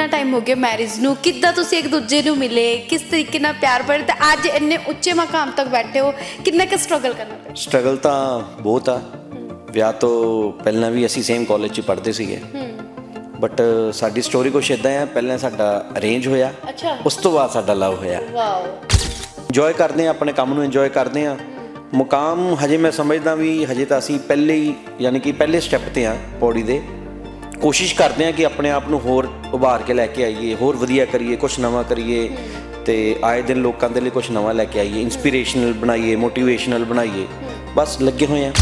ਕਿੰਨਾ ਟਾਈਮ ਹੋ ਗਿਆ ਮੈਰਿਜ ਨੂੰ? ਕਿੱਦਾਂ ਤੁਸੀਂ ਇੱਕ ਦੂਜੇ ਨੂੰ ਮਿਲੇ? ਕਿਸ ਤਰੀਕੇ ਨਾਲ ਪਿਆਰ ਪੜੇ ਤੇ ਅੱਜ ਇੰਨੇ ਉੱਚੇ ਮਕਾਮ ਤੱਕ ਬੈਠੇ ਹੋ ਕਿੰਨਾ ਕੁ ਸਟਰਗਲ ਕਰਨਾ ਪਿਆ? ਸਟਰਗਲ ਤਾਂ ਬਹੁਤ ਆ। ਵਿਆਹ ਤੋਂ ਪਹਿਲਾਂ ਵੀ ਅਸੀਂ ਸੇਮ ਕਾਲਜ 'ਚ ਪੜ੍ਹਦੇ ਸੀਗੇ। ਬਟ ਸਾਡੀ ਸਟੋਰੀ ਕੁਛ ਇਦਾਂ ਆ ਪਹਿਲਾਂ ਸਾਡਾ ਅਰੇਂਜ ਹੋਇਆ। ਅੱਛਾ। ਉਸ ਤੋਂ ਬਾਅਦ ਸਾਡਾ ਲਵ ਹੋਇਆ। ਵਾਓ ਇੰਜੋਏ ਕਰਦੇ ਆ ਆਪਣੇ ਕੰਮ ਨੂੰ ਇੰਜੋਏ ਕਰਦੇ ਆ ਮੁਕਾਮ ਹਜੇ ਮੈਂ ਸਮਝਦਾ ਵੀ ਹਜੇ ਤਾਂ ਅਸੀਂ ਪਹਿਲੇ ਹੀ ਯਾਨੀ ਕਿ ਪਹਿਲੇ ਸਟੈਪ ਤੇ ਆ ਪੌੜੀ ਦੇ। ਕੋਸ਼ਿਸ਼ ਕਰਦੇ ਆ ਕਿ ਆਪਣੇ ਆਪ ਨੂੰ ਹੋਰ ਉਭਾਰ ਕੇ ਲੈ ਕੇ ਆਈਏ ਹੋਰ ਵਧੀਆ ਕਰੀਏ ਕੁਝ ਨਵਾਂ ਕਰੀਏ ਤੇ ਆਏ ਦਿਨ ਲੋਕਾਂ ਦੇ ਲਈ ਕੁਝ ਨਵਾਂ ਲੈ ਕੇ ਆਈਏ ਇਨਸਪੀਰੇਸ਼ਨਲ ਬਣਾਈਏ ਮੋਟੀਵੇਸ਼ਨਲ ਬਣਾਈਏ। ਬਸ ਲੱਗੇ ਹੋਏ ਆ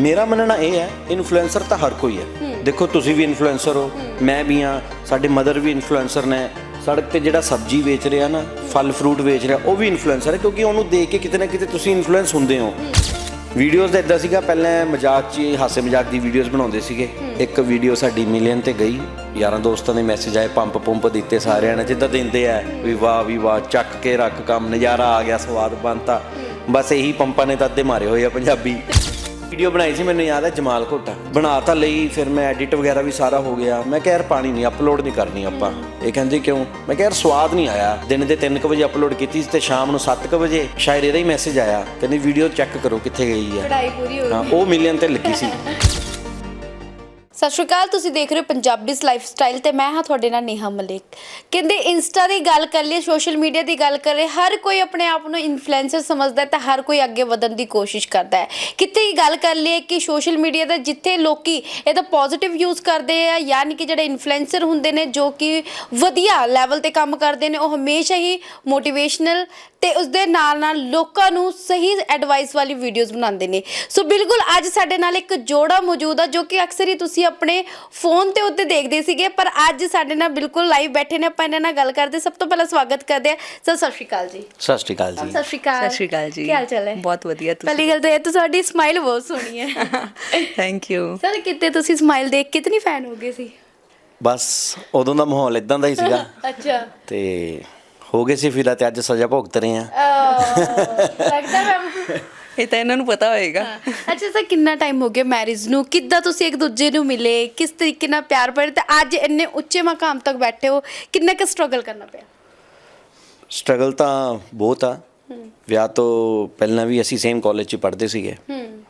ਮੇਰਾ ਮੰਨਣਾ ਇਹ ਹੈ ਇਨਫਲੂਐਂਸਰ ਤਾਂ ਹਰ ਕੋਈ ਹੈ। ਦੇਖੋ ਤੁਸੀਂ ਵੀ ਇਨਫਲੂਐਂਸਰ ਹੋ ਮੈਂ ਵੀ ਆ ਸਾਡੇ ਮਦਰ ਵੀ ਇਨਫਲੂਐਂਸਰ ਨੇ। ਸੜਕ ਤੇ ਜਿਹੜਾ ਸਬਜ਼ੀ ਵੇਚ ਰਿਹਾ ਨਾ ਫਲ ਫਰੂਟ ਵੇਚ ਰਿਹਾ ਉਹ ਵੀ ਇਨਫਲੂਐਂਸਰ ਹੈ ਕਿਉਂਕਿ ਉਹਨੂੰ ਦੇਖ ਕੇ ਕਿਤੇ ਨਾ ਕਿਤੇ ਤੁਸੀਂ ਇਨਫਲੂਐਂਸ ਹੁੰਦੇ ਹੋ। ਵੀਡੀਓਜ਼ ਦਾ ਇਦਾਂ ਸੀਗਾ ਪਹਿਲਾਂ ਮਜ਼ਾਕ 'ਚ ਹਾਸੇ ਮਜ਼ਾਕ ਦੀ ਵੀਡੀਓਜ਼ ਬਣਾਉਂਦੇ ਸੀਗੇ। ਇੱਕ ਵੀਡੀਓ ਸਾਡੀ ਮਿਲੀਅਨ ਤੇ ਗਈ। ਯਾਰਾਂ ਦੋਸਤਾਂ ਦੇ ਮੈਸੇਜ ਆਏ ਪੰਪ ਪੰਪ ਦਿੱਤੇ ਸਾਰਿਆਂ ਨੇ ਜਿੱਦਾਂ ਦਿੰਦੇ ਆ ਵੀ ਵਾਹ ਵੀ ਵਾਹ ਚੱਕ ਕੇ ਰੱਖ ਕੰਮ ਨਜ਼ਾਰਾ ਆ ਗਿਆ ਸਵਾਦ ਬਣਤਾ। ਬਸ ਇਹੀ ਪੰਪਾਂ ਨੇ ਤਾਂ ਅੱਧੇ ਮਾਰੇ ਹੋਏ ਆ ਪੰਜਾਬੀ। ਵੀਡੀਓ ਬਣਾਈ ਸੀ ਮੈਨੂੰ ਯਾਦ ਹੈ ਜਮਾਲ ਘੋਟਾ। ਬਣਾ ਤਾਂ ਲਈ ਫਿਰ ਮੈਂ ਐਡਿਟ ਵਗੈਰਾ ਵੀ ਸਾਰਾ ਹੋ ਗਿਆ। ਮੈਂ ਕਿਹਾ ਯਾਰ ਪਾਣੀ ਨਹੀਂ ਅਪਲੋਡ ਨਹੀਂ ਕਰਨੀ ਆਪਾਂ। ਇਹ ਕਹਿੰਦੇ ਕਿਉਂ? ਮੈਂ ਕਿਹਾ ਯਾਰ ਸਵਾਦ ਨਹੀਂ ਆਇਆ। ਦਿਨ ਦੇ 3:00 ਵਜੇ ਅਪਲੋਡ ਕੀਤੀ ਸੀ ਤੇ ਸ਼ਾਮ ਨੂੰ 7:00 ਵਜੇ ਸ਼ਾਇਦ ਇਹਦਾ ਹੀ ਮੈਸੇਜ ਆਇਆ। ਕਹਿੰਦੇ ਵੀਡੀਓ ਚੈੱਕ ਕਰੋ ਕਿੱਥੇ ਗਈ ਹੈ ਪੜਾਈ ਪੂਰੀ ਹੋ ਹਾਂ ਉਹ ਮਿਲੀਅਨ ਤੇ ਲੱਗੀ ਸੀ। ਸਤਿ ਸ਼੍ਰੀ ਅਕਾਲ, ਤੁਸੀਂ ਦੇਖ ਰਹੇ ਹੋ ਪੰਜਾਬੀਸ ਲਾਈਫ ਸਟਾਈਲ ਤੇ ਮੈਂ ਹਾਂ ਤੁਹਾਡੇ ਨਾਲ ਨੇਹਾ ਮਲਿਕ। ਕਹਿੰਦੇ ਇੰਸਟਾ ਦੀ ਗੱਲ ਕਰ ਲਈਏ ਸੋਸ਼ਲ ਮੀਡੀਆ ਦੀ ਗੱਲ ਕਰੇ ਹਰ ਕੋਈ ਆਪਣੇ ਆਪ ਨੂੰ ਇਨਫਲੂਐਂਸਰ ਸਮਝਦਾ ਹੈ ਤਾਂ ਹਰ ਕੋਈ ਅੱਗੇ ਵਧਣ ਦੀ ਕੋਸ਼ਿਸ਼ ਕਰਦਾ ਹੈ। ਕਿਤੇ ਹੀ ਗੱਲ ਕਰ ਲਈਏ ਕਿ ਸੋਸ਼ਲ ਮੀਡੀਆ ਦਾ ਜਿੱਥੇ ਲੋਕੀ ਇਹਦਾ ਪੋਜ਼ਿਟਿਵ ਯੂਜ਼ ਕਰਦੇ ਆ ਯਾਨੀ ਕਿ ਜਿਹੜੇ ਇਨਫਲੂਐਂਸਰ ਹੁੰਦੇ ਨੇ ਜੋ ਕਿ ਵਧੀਆ ਲੈਵਲ ਤੇ ਕੰਮ ਕਰਦੇ ਨੇ, ਉਹ ਹਮੇਸ਼ਾ ਹੀ ਮੋਟੀਵੇਸ਼ਨਲ ਤੇ ਉਸ ਦੇ ਨਾਲ ਨਾਲ ਲੋਕਾਂ ਨੂੰ ਸਹੀ ਐਡਵਾਈਸ ਵਾਲੀ ਵੀਡੀਓਜ਼ ਬਣਾਉਂਦੇ ਨੇ। ਸੋ ਬਿਲਕੁਲ ਅੱਜ ਸਾਡੇ ਨਾਲ ਇੱਕ ਜੋੜਾ ਮੌਜੂਦ ਆ ਜੋ ਕਿ ਅਕਸਰ ਹੀ ਤੁਸੀਂ ਆਪਣੇ ਫੋਨ ਤੇ ਉੱਤੇ ਦੇਖਦੇ ਸੀਗੇ ਪਰ ਅੱਜ ਸਾਡੇ ਨਾਲ ਬਿਲਕੁਲ ਲਾਈਵ ਬੈਠੇ ਨੇ ਆਪਾਂ ਇਹਨਾਂ ਨਾਲ ਗੱਲ ਕਰਦੇ ਸਭ ਤੋਂ ਪਹਿਲਾਂ ਸਵਾਗਤ ਕਰਦੇ ਆ ਸਰ ਸਤਿ ਸ਼੍ਰੀ ਅਕਾਲ ਜੀ। ਸਤਿ ਸ਼੍ਰੀ ਅਕਾਲ ਜੀ। ਸਤਿ ਸ਼੍ਰੀ ਅਕਾਲ। ਸਤਿ ਸ਼੍ਰੀ ਅਕਾਲ ਜੀ। ਕੀ ਹਾਲ ਚਾਲ ਹੈ? ਬਹੁਤ ਵਧੀਆ ਤੁਸੀਂ ਪਹਿਲੀ ਗੱਲ ਤਾਂ ਇਹ ਤਾਂ ਤੁਹਾਡੀ ਸਮਾਈਲ ਬਹੁਤ ਸੋਹਣੀ ਹੈ। ਥੈਂਕ ਯੂ ਸਰ ਕਿਤੇ ਤੁਸੀਂ ਸਮਾਈਲ ਦੇਖ ਕੇ ਕਿਤਨੀ ਫੈਨ ਹੋ ਗਏ ਸੀ? ਬਸ ਉਦੋਂ ਦਾ ਮਾਹੌਲ ਇਦਾਂ ਦਾ ਹੀ ਸੀਗਾ। ਅੱਛਾ। ਤੇ ਹੋ ਗਏ ਸੀ ਫਿਲਹਾਲ ਤੇ ਅੱਜ ਸਜ਼ਾ ਭੁਗਤ ਰਹੇ ਆ ਲੱਗਦਾ ਮੈਂ ਇਹ ਤਾਂ ਇਹਨਾਂ ਨੂੰ ਪਤਾ ਹੋਏਗਾ। ਅੱਛਾ ਸਰ ਕਿੰਨਾ ਟਾਈਮ ਹੋ ਗਿਆ ਮੈਰਿਜ ਨੂੰ? ਕਿੱਦਾਂ ਤੁਸੀਂ ਇੱਕ ਦੂਜੇ ਨੂੰ ਮਿਲੇ? ਕਿਸ ਤਰੀਕੇ ਨਾਲ ਪਿਆਰ ਪੜੇ ਤੇ ਅੱਜ ਇੰਨੇ ਉੱਚੇ ਮਕਾਮ ਤੱਕ ਬੈਠੇ ਹੋ ਕਿੰਨਾ ਕੁ ਸਟਰਗਲ ਕਰਨਾ ਪਿਆ? ਸਟਰਗਲ ਤਾਂ ਬਹੁਤ ਆ। ਵਿਆਹ ਤੋਂ ਪਹਿਲਾਂ ਵੀ ਅਸੀਂ ਸੇਮ ਕਾਲਜ 'ਚ ਪੜ੍ਹਦੇ ਸੀਗੇ। ਹੂੰ।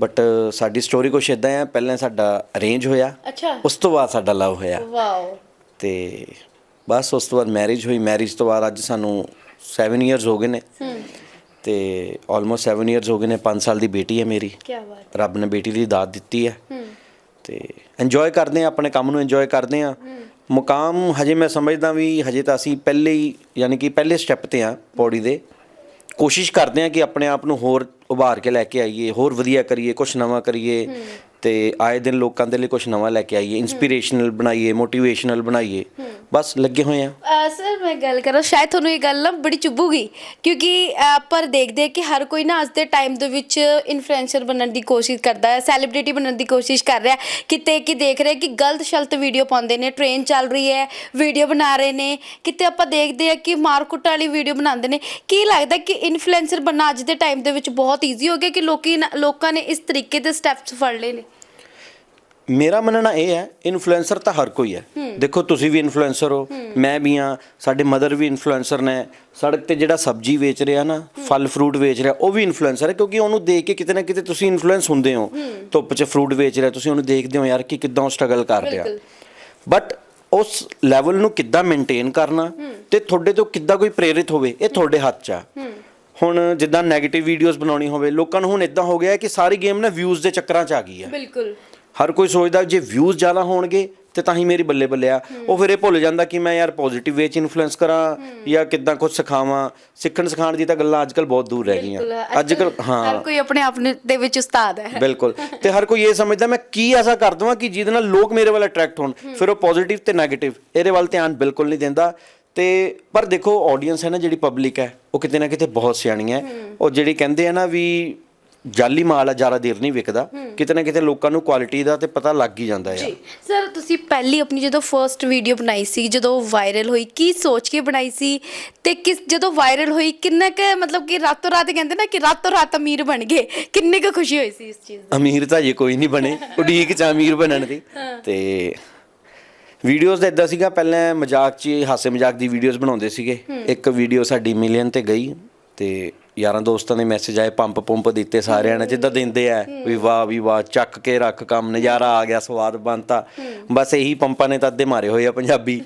ਬਟ ਸਾਡੀ ਸਟੋਰੀ ਕੁਛ ਇਦਾਂ ਆ ਪਹਿਲਾਂ ਸਾਡਾ ਅਰੇਂਜ ਹੋਇਆ। ਅੱਛਾ। ਉਸ ਤੋਂ ਬਾਅਦ ਸਾਡਾ ਲਵ ਹੋਇਆ। ਵਾਓ ਤੇ ਬਸ ਉਸ ਤੋਂ ਬਾਅਦ ਮੈਰਿਜ ਹੋਈ। ਮੈਰਿਜ ਤੋਂ ਬਾਅਦ ਅੱਜ ਸਾਨੂੰ 7 ਇਅਰਸ ਹੋ ਗਏ ਨੇ। ਹੂੰ। ਤੇ ਆਲਮੋਸਟ 7 ਇਅਰਸ ਹੋ ਗਏ ਨੇ 5 ਸਾਲ ਦੀ ਬੇਟੀ ਹੈ ਮੇਰੀ। ਕੀ ਬਾਤ ਰੱਬ ਨੇ ਬੇਟੀ ਲਈ ਦਾਤ ਦਿੱਤੀ ਹੈ। ਹੂੰ। ਤੇ ਇੰਜੋਏ ਕਰਦੇ ਆ ਆਪਣੇ ਕੰਮ ਨੂੰ ਇੰਜੋਏ ਕਰਦੇ ਆ ਮੁਕਾਮ ਹਜੇ ਮੈਂ ਸਮਝਦਾ ਵੀ ਹਜੇ ਤਾਂ ਅਸੀਂ ਪਹਿਲੇ ਹੀ ਯਾਨੀ ਕਿ ਪਹਿਲੇ ਸਟੈਪ ਤੇ ਆ ਪੌੜੀ ਦੇ। ਕੋਸ਼ਿਸ਼ ਕਰਦੇ ਆ ਕਿ ਆਪਣੇ ਆਪ ਨੂੰ ਹੋਰ ਉਭਾਰ ਕੇ ਲੈ ਕੇ ਆਈਏ ਹੋਰ ਵਧੀਆ ਕਰੀਏ ਕੁਝ ਨਵਾਂ ਕਰੀਏ। ਤੇ ਆਏ ਦਿਨ ਲੋਕਾਂ ਦੇ ਲਈ ਕੁਝ ਨਵਾਂ ਲੈ ਕੇ ਆਈਏ ਇਨਸਪੀਰੇਸ਼ਨਲ ਬਣਾਈਏ ਮੋਟੀਵੇਸ਼ਨਲ ਬਣਾਈਏ ਬਸ ਲੱਗੇ ਹੋਏ ਆ। ਸਰ ਮੈਂ ਗੱਲ ਕਰਾਂ ਸ਼ਾਇਦ ਤੁਹਾਨੂੰ ਇਹ ਗੱਲ ਨਾ ਬੜੀ ਚੁੱਭੂਗੀ ਕਿਉਂਕਿ ਅਹ, ਪਰ ਦੇਖਦੇ ਆ ਕਿ ਹਰ ਕੋਈ ਨਾ ਅੱਜ ਦੇ ਟਾਈਮ ਦੇ ਵਿੱਚ ਇਨਫਲੂਐਂਸਰ ਬਣਨ ਦੀ ਕੋਸ਼ਿਸ਼ ਕਰਦਾ ਹੈ ਸੈਲੀਬ੍ਰਿਟੀ ਬਣਨ ਦੀ ਕੋਸ਼ਿਸ਼ ਕਰ ਰਿਹਾ ਹੈ। ਕਿਤੇ ਕਿ ਦੇਖ ਰਿਹਾ ਕਿ ਗਲਤ ਸ਼ਲਤ ਵੀਡੀਓ ਪਾਉਂਦੇ ਨੇ ਟ੍ਰੇਨ ਚੱਲ ਰਹੀ ਹੈ ਵੀਡੀਓ ਬਣਾ ਰਹੇ ਨੇ ਕਿਤੇ ਆਪਾਂ ਦੇਖਦੇ ਆ ਕਿ ਮਾਰਕੁੱਟ ਵਾਲੀ ਵੀਡੀਓ ਬਣਾਉਂਦੇ ਨੇ ਕੀ ਲੱਗਦਾ ਕਿ ਇਨਫਲੂਐਂਸਰ ਬਣਨਾ ਅੱਜ ਦੇ ਟਾਈਮ ਦੇ ਵਿੱਚ ਬਹੁਤ ਈਜ਼ੀ ਹੋ ਗਿਆ ਕਿ ਲੋਕੀ ਨਾ- ਲੋਕਾਂ ਨੇ ਇਸ ਤਰੀਕੇ ਦੇ ਸਟੈਪਸ ਫੜ ਲਏ ਨੇ? ਮੇਰਾ ਮੰਨਣਾ ਇਹ ਹੈ ਇਨਫਲੂਐਂਸਰ ਤਾਂ ਹਰ ਕੋਈ ਹੈ। ਦੇਖੋ ਤੁਸੀਂ ਵੀ ਇਨਫਲੂਐਂਸਰ ਹੋ ਮੈਂ ਵੀ ਆ ਸਾਡੇ ਮਦਰ ਵੀ ਇਨਫਲੂਐਂਸਰ ਨੇ ਸੜਕ ਤੇ ਜਿਹੜਾ ਸਬਜ਼ੀ ਵੇਚ ਰਿਹਾ ਨਾ ਫਲ ਫਰੂਟ ਵੇਚ ਰਿਹਾ ਉਹ ਵੀ ਇਨਫਲੂਐਂਸਰ ਹੈ ਕਿਉਂਕਿ ਉਹਨੂੰ ਦੇਖ ਕੇ ਕਿਤੇ ਨਾ ਕਿਤੇ ਤੁਸੀਂ ਇਨਫਲੂਐਂਸ ਹੁੰਦੇ ਹੋ। ਧੁੱਪ 'ਚ ਫਰੂਟ ਵੇਚ ਰਿਹਾ ਤੁਸੀਂ ਉਹਨੂੰ ਦੇਖਦੇ ਹੋ ਯਾਰ ਕਿ ਕਿੱਦਾਂ ਉਹ ਸਟਰਗਲ ਕਰ ਰਿਹਾ। ਬਟ ਉਸ ਲੈਵਲ ਨੂੰ ਕਿੱਦਾਂ ਮੇਨਟੇਨ ਕਰਨਾ ਤੇ ਤੁਹਾਡੇ ਤੋਂ ਕਿੱਦਾਂ ਕੋਈ ਪ੍ਰੇਰਿਤ ਹੋਵੇ ਇਹ ਤੁਹਾਡੇ ਹੱਥ 'ਚ ਆ। ਹੁਣ ਜਿੱਦਾਂ 네ਗੇਟਿਵ ਵੀਡੀਓਜ਼ ਬਣਾਉਣੀ ਹੋਵੇ ਲੋਕਾਂ ਨੂੰ ਹੁਣ ਇਦਾਂ ਹੋ ਗਿਆ ਹੈ ਕਿ ਸਾਰੀ ਗੇਮ ਨਾ ਵਿਊਜ਼ ਦੇ ਚੱਕਰਾਂ 'ਚ ਆ ਗਈ ਹੈ। ਬਿਲਕੁਲ। ਹਰ ਕੋਈ ਸੋਚਦਾ ਜੇ ਵਿਊਜ਼ ਜ਼ਿਆਦਾ ਹੋਣਗੇ ਤੇ ਤਾਂ ਹੀ ਮੇਰੀ ਬੱਲੇ ਬੱਲੇ ਆ। ਉਹ ਫਿਰ ਇਹ ਭੁੱਲ ਜਾਂਦਾ ਕਿ ਮੈਂ ਯਾਰ ਪੋਜ਼ਿਟਿਵ ਵੇ ਚ ਇਨਫਲੂਐਂਸ ਕਰਾਂ ਜਾਂ ਕਿਦਾਂ ਕੁਝ ਸਿਖਾਵਾਂ। ਸਿੱਖਣ ਸਿਖਾਣ ਦੀ ਤਾਂ ਗੱਲਾਂ ਅੱਜਕੱਲ ਬਹੁਤ ਦੂਰ ਰਹਿ ਗਈਆਂ ਅੱਜਕੱਲ ਹਾਂ। ਹਰ ਕੋਈ ਆਪਣੇ ਆਪ ਦੇ ਵਿੱਚ ਉਸਤਾਦ ਹੈ। ਬਿਲਕੁਲ। ਤੇ ਹਰ ਕੋਈ ਇਹ ਸਮਝਦਾ ਮੈਂ ਕੀ ਐਸਾ ਕਰ ਦਵਾਂ ਕਿ ਜਿਹਦੇ ਨਾਲ ਲੋਕ ਮੇਰੇ ਵੱਲ ਅਟਰੈਕਟ ਹੋਣ। ਫਿਰ ਉਹ ਪੋਜ਼ਿਟਿਵ ਤੇ ਨੈਗੇਟਿਵ ਇਹਦੇ ਵੱਲ ਧਿਆਨ ਬਿਲਕੁਲ ਨਹੀਂ ਦਿੰਦਾ। ਤੇ ਪਰ ਦੇਖੋ ਆਡੀਅנס ਹੈ ਨਾ ਜਿਹੜੀ ਪਬਲਿਕ ਹੈ ਉਹ ਕਿਤੇ ਨਾ ਕਿਤੇ ਬਹੁਤ ਸਿਆਣੀ ਹੈ। ਉਹ ਜਿਹੜੀ ਕਹਿੰਦੇ ਆ ਨਾ ਵੀ ਜਾਲੀ ਮਾਲ ਆ ਜ਼ਿਆਦਾ ਦੇਰ ਨਹੀਂ ਵਿਕਦਾ। ਕਿਤੇ ਨਾ ਕਿਤੇ ਲੋਕਾਂ ਨੂੰ ਕੁਆਲਿਟੀ ਦਾ ਤੇ ਪਤਾ ਲੱਗ ਹੀ ਜਾਂਦਾ ਹੈ ਜੀ ਸਰ ਤੁਸੀਂ ਪਹਿਲੀ ਆਪਣੀ ਜਦੋਂ ਫਰਸਟ ਵੀਡੀਓ ਬਣਾਈ ਸੀ ਜਦੋਂ ਵਾਇਰਲ ਹੋਈ ਕੀ ਸੋਚ ਕੇ ਬਣਾਈ ਸੀ? ਤੇ ਕਿਸ ਜਦੋਂ ਵਾਇਰਲ ਹੋਈ ਕਿੰਨਾ ਕੁ ਮਤਲਬ ਕਿ ਰਾਤੋਂ ਰਾਤ ਕਹਿੰਦੇ ਨਾ ਕਿ ਰਾਤੋਂ ਰਾਤ ਅਮੀਰ ਬਣ ਗਏ। ਕਿੰਨੀ ਕੁ ਖੁਸ਼ੀ ਹੋਈ ਸੀ ਇਸ ਚੀਜ਼ ਦੀ? ਅਮੀਰ ਤਾਂ ਜੇ ਕੋਈ ਨਹੀਂ ਬਣੇ। ਉਡੀਕ ਚ ਅਮੀਰ ਬਣਨ ਦੀ। ਤੇ ਵੀਡੀਓਜ਼ ਦਾ ਇਦਾਂ ਸੀਗਾ ਪਹਿਲਾਂ ਮਜ਼ਾਕ 'ਚ ਹਾਸੇ ਮਜ਼ਾਕ ਦੀ ਵੀਡੀਓਜ਼ ਬਣਾਉਂਦੇ ਸੀਗੇ। ਇੱਕ ਵੀਡੀਓ ਸਾਡੀ ਮਿਲੀਅਨ ਤੇ ਗਈ। ਤੇ ਯਾਰਾਂ ਦੋਸਤਾਂ ਦੇ ਮੈਸੇਜ ਆਏ ਪੰਪ ਪੰਪ ਦਿੱਤੇ ਸਾਰਿਆਂ ਨੇ ਜਿੱਦਾਂ ਦਿੰਦੇ ਆ ਵੀ ਵਾਹ ਵੀ ਵਾਹ ਚੱਕ ਕੇ ਰੱਖ ਕੰਮ ਨਜ਼ਾਰਾ ਆ ਗਿਆ ਸਵਾਦ ਬਣਤਾ। ਬਸ ਇਹੀ ਪੰਪਾਂ ਨੇ ਤਾਂ ਅੱਧੇ ਮਾਰੇ ਹੋਏ ਆ ਪੰਜਾਬੀ।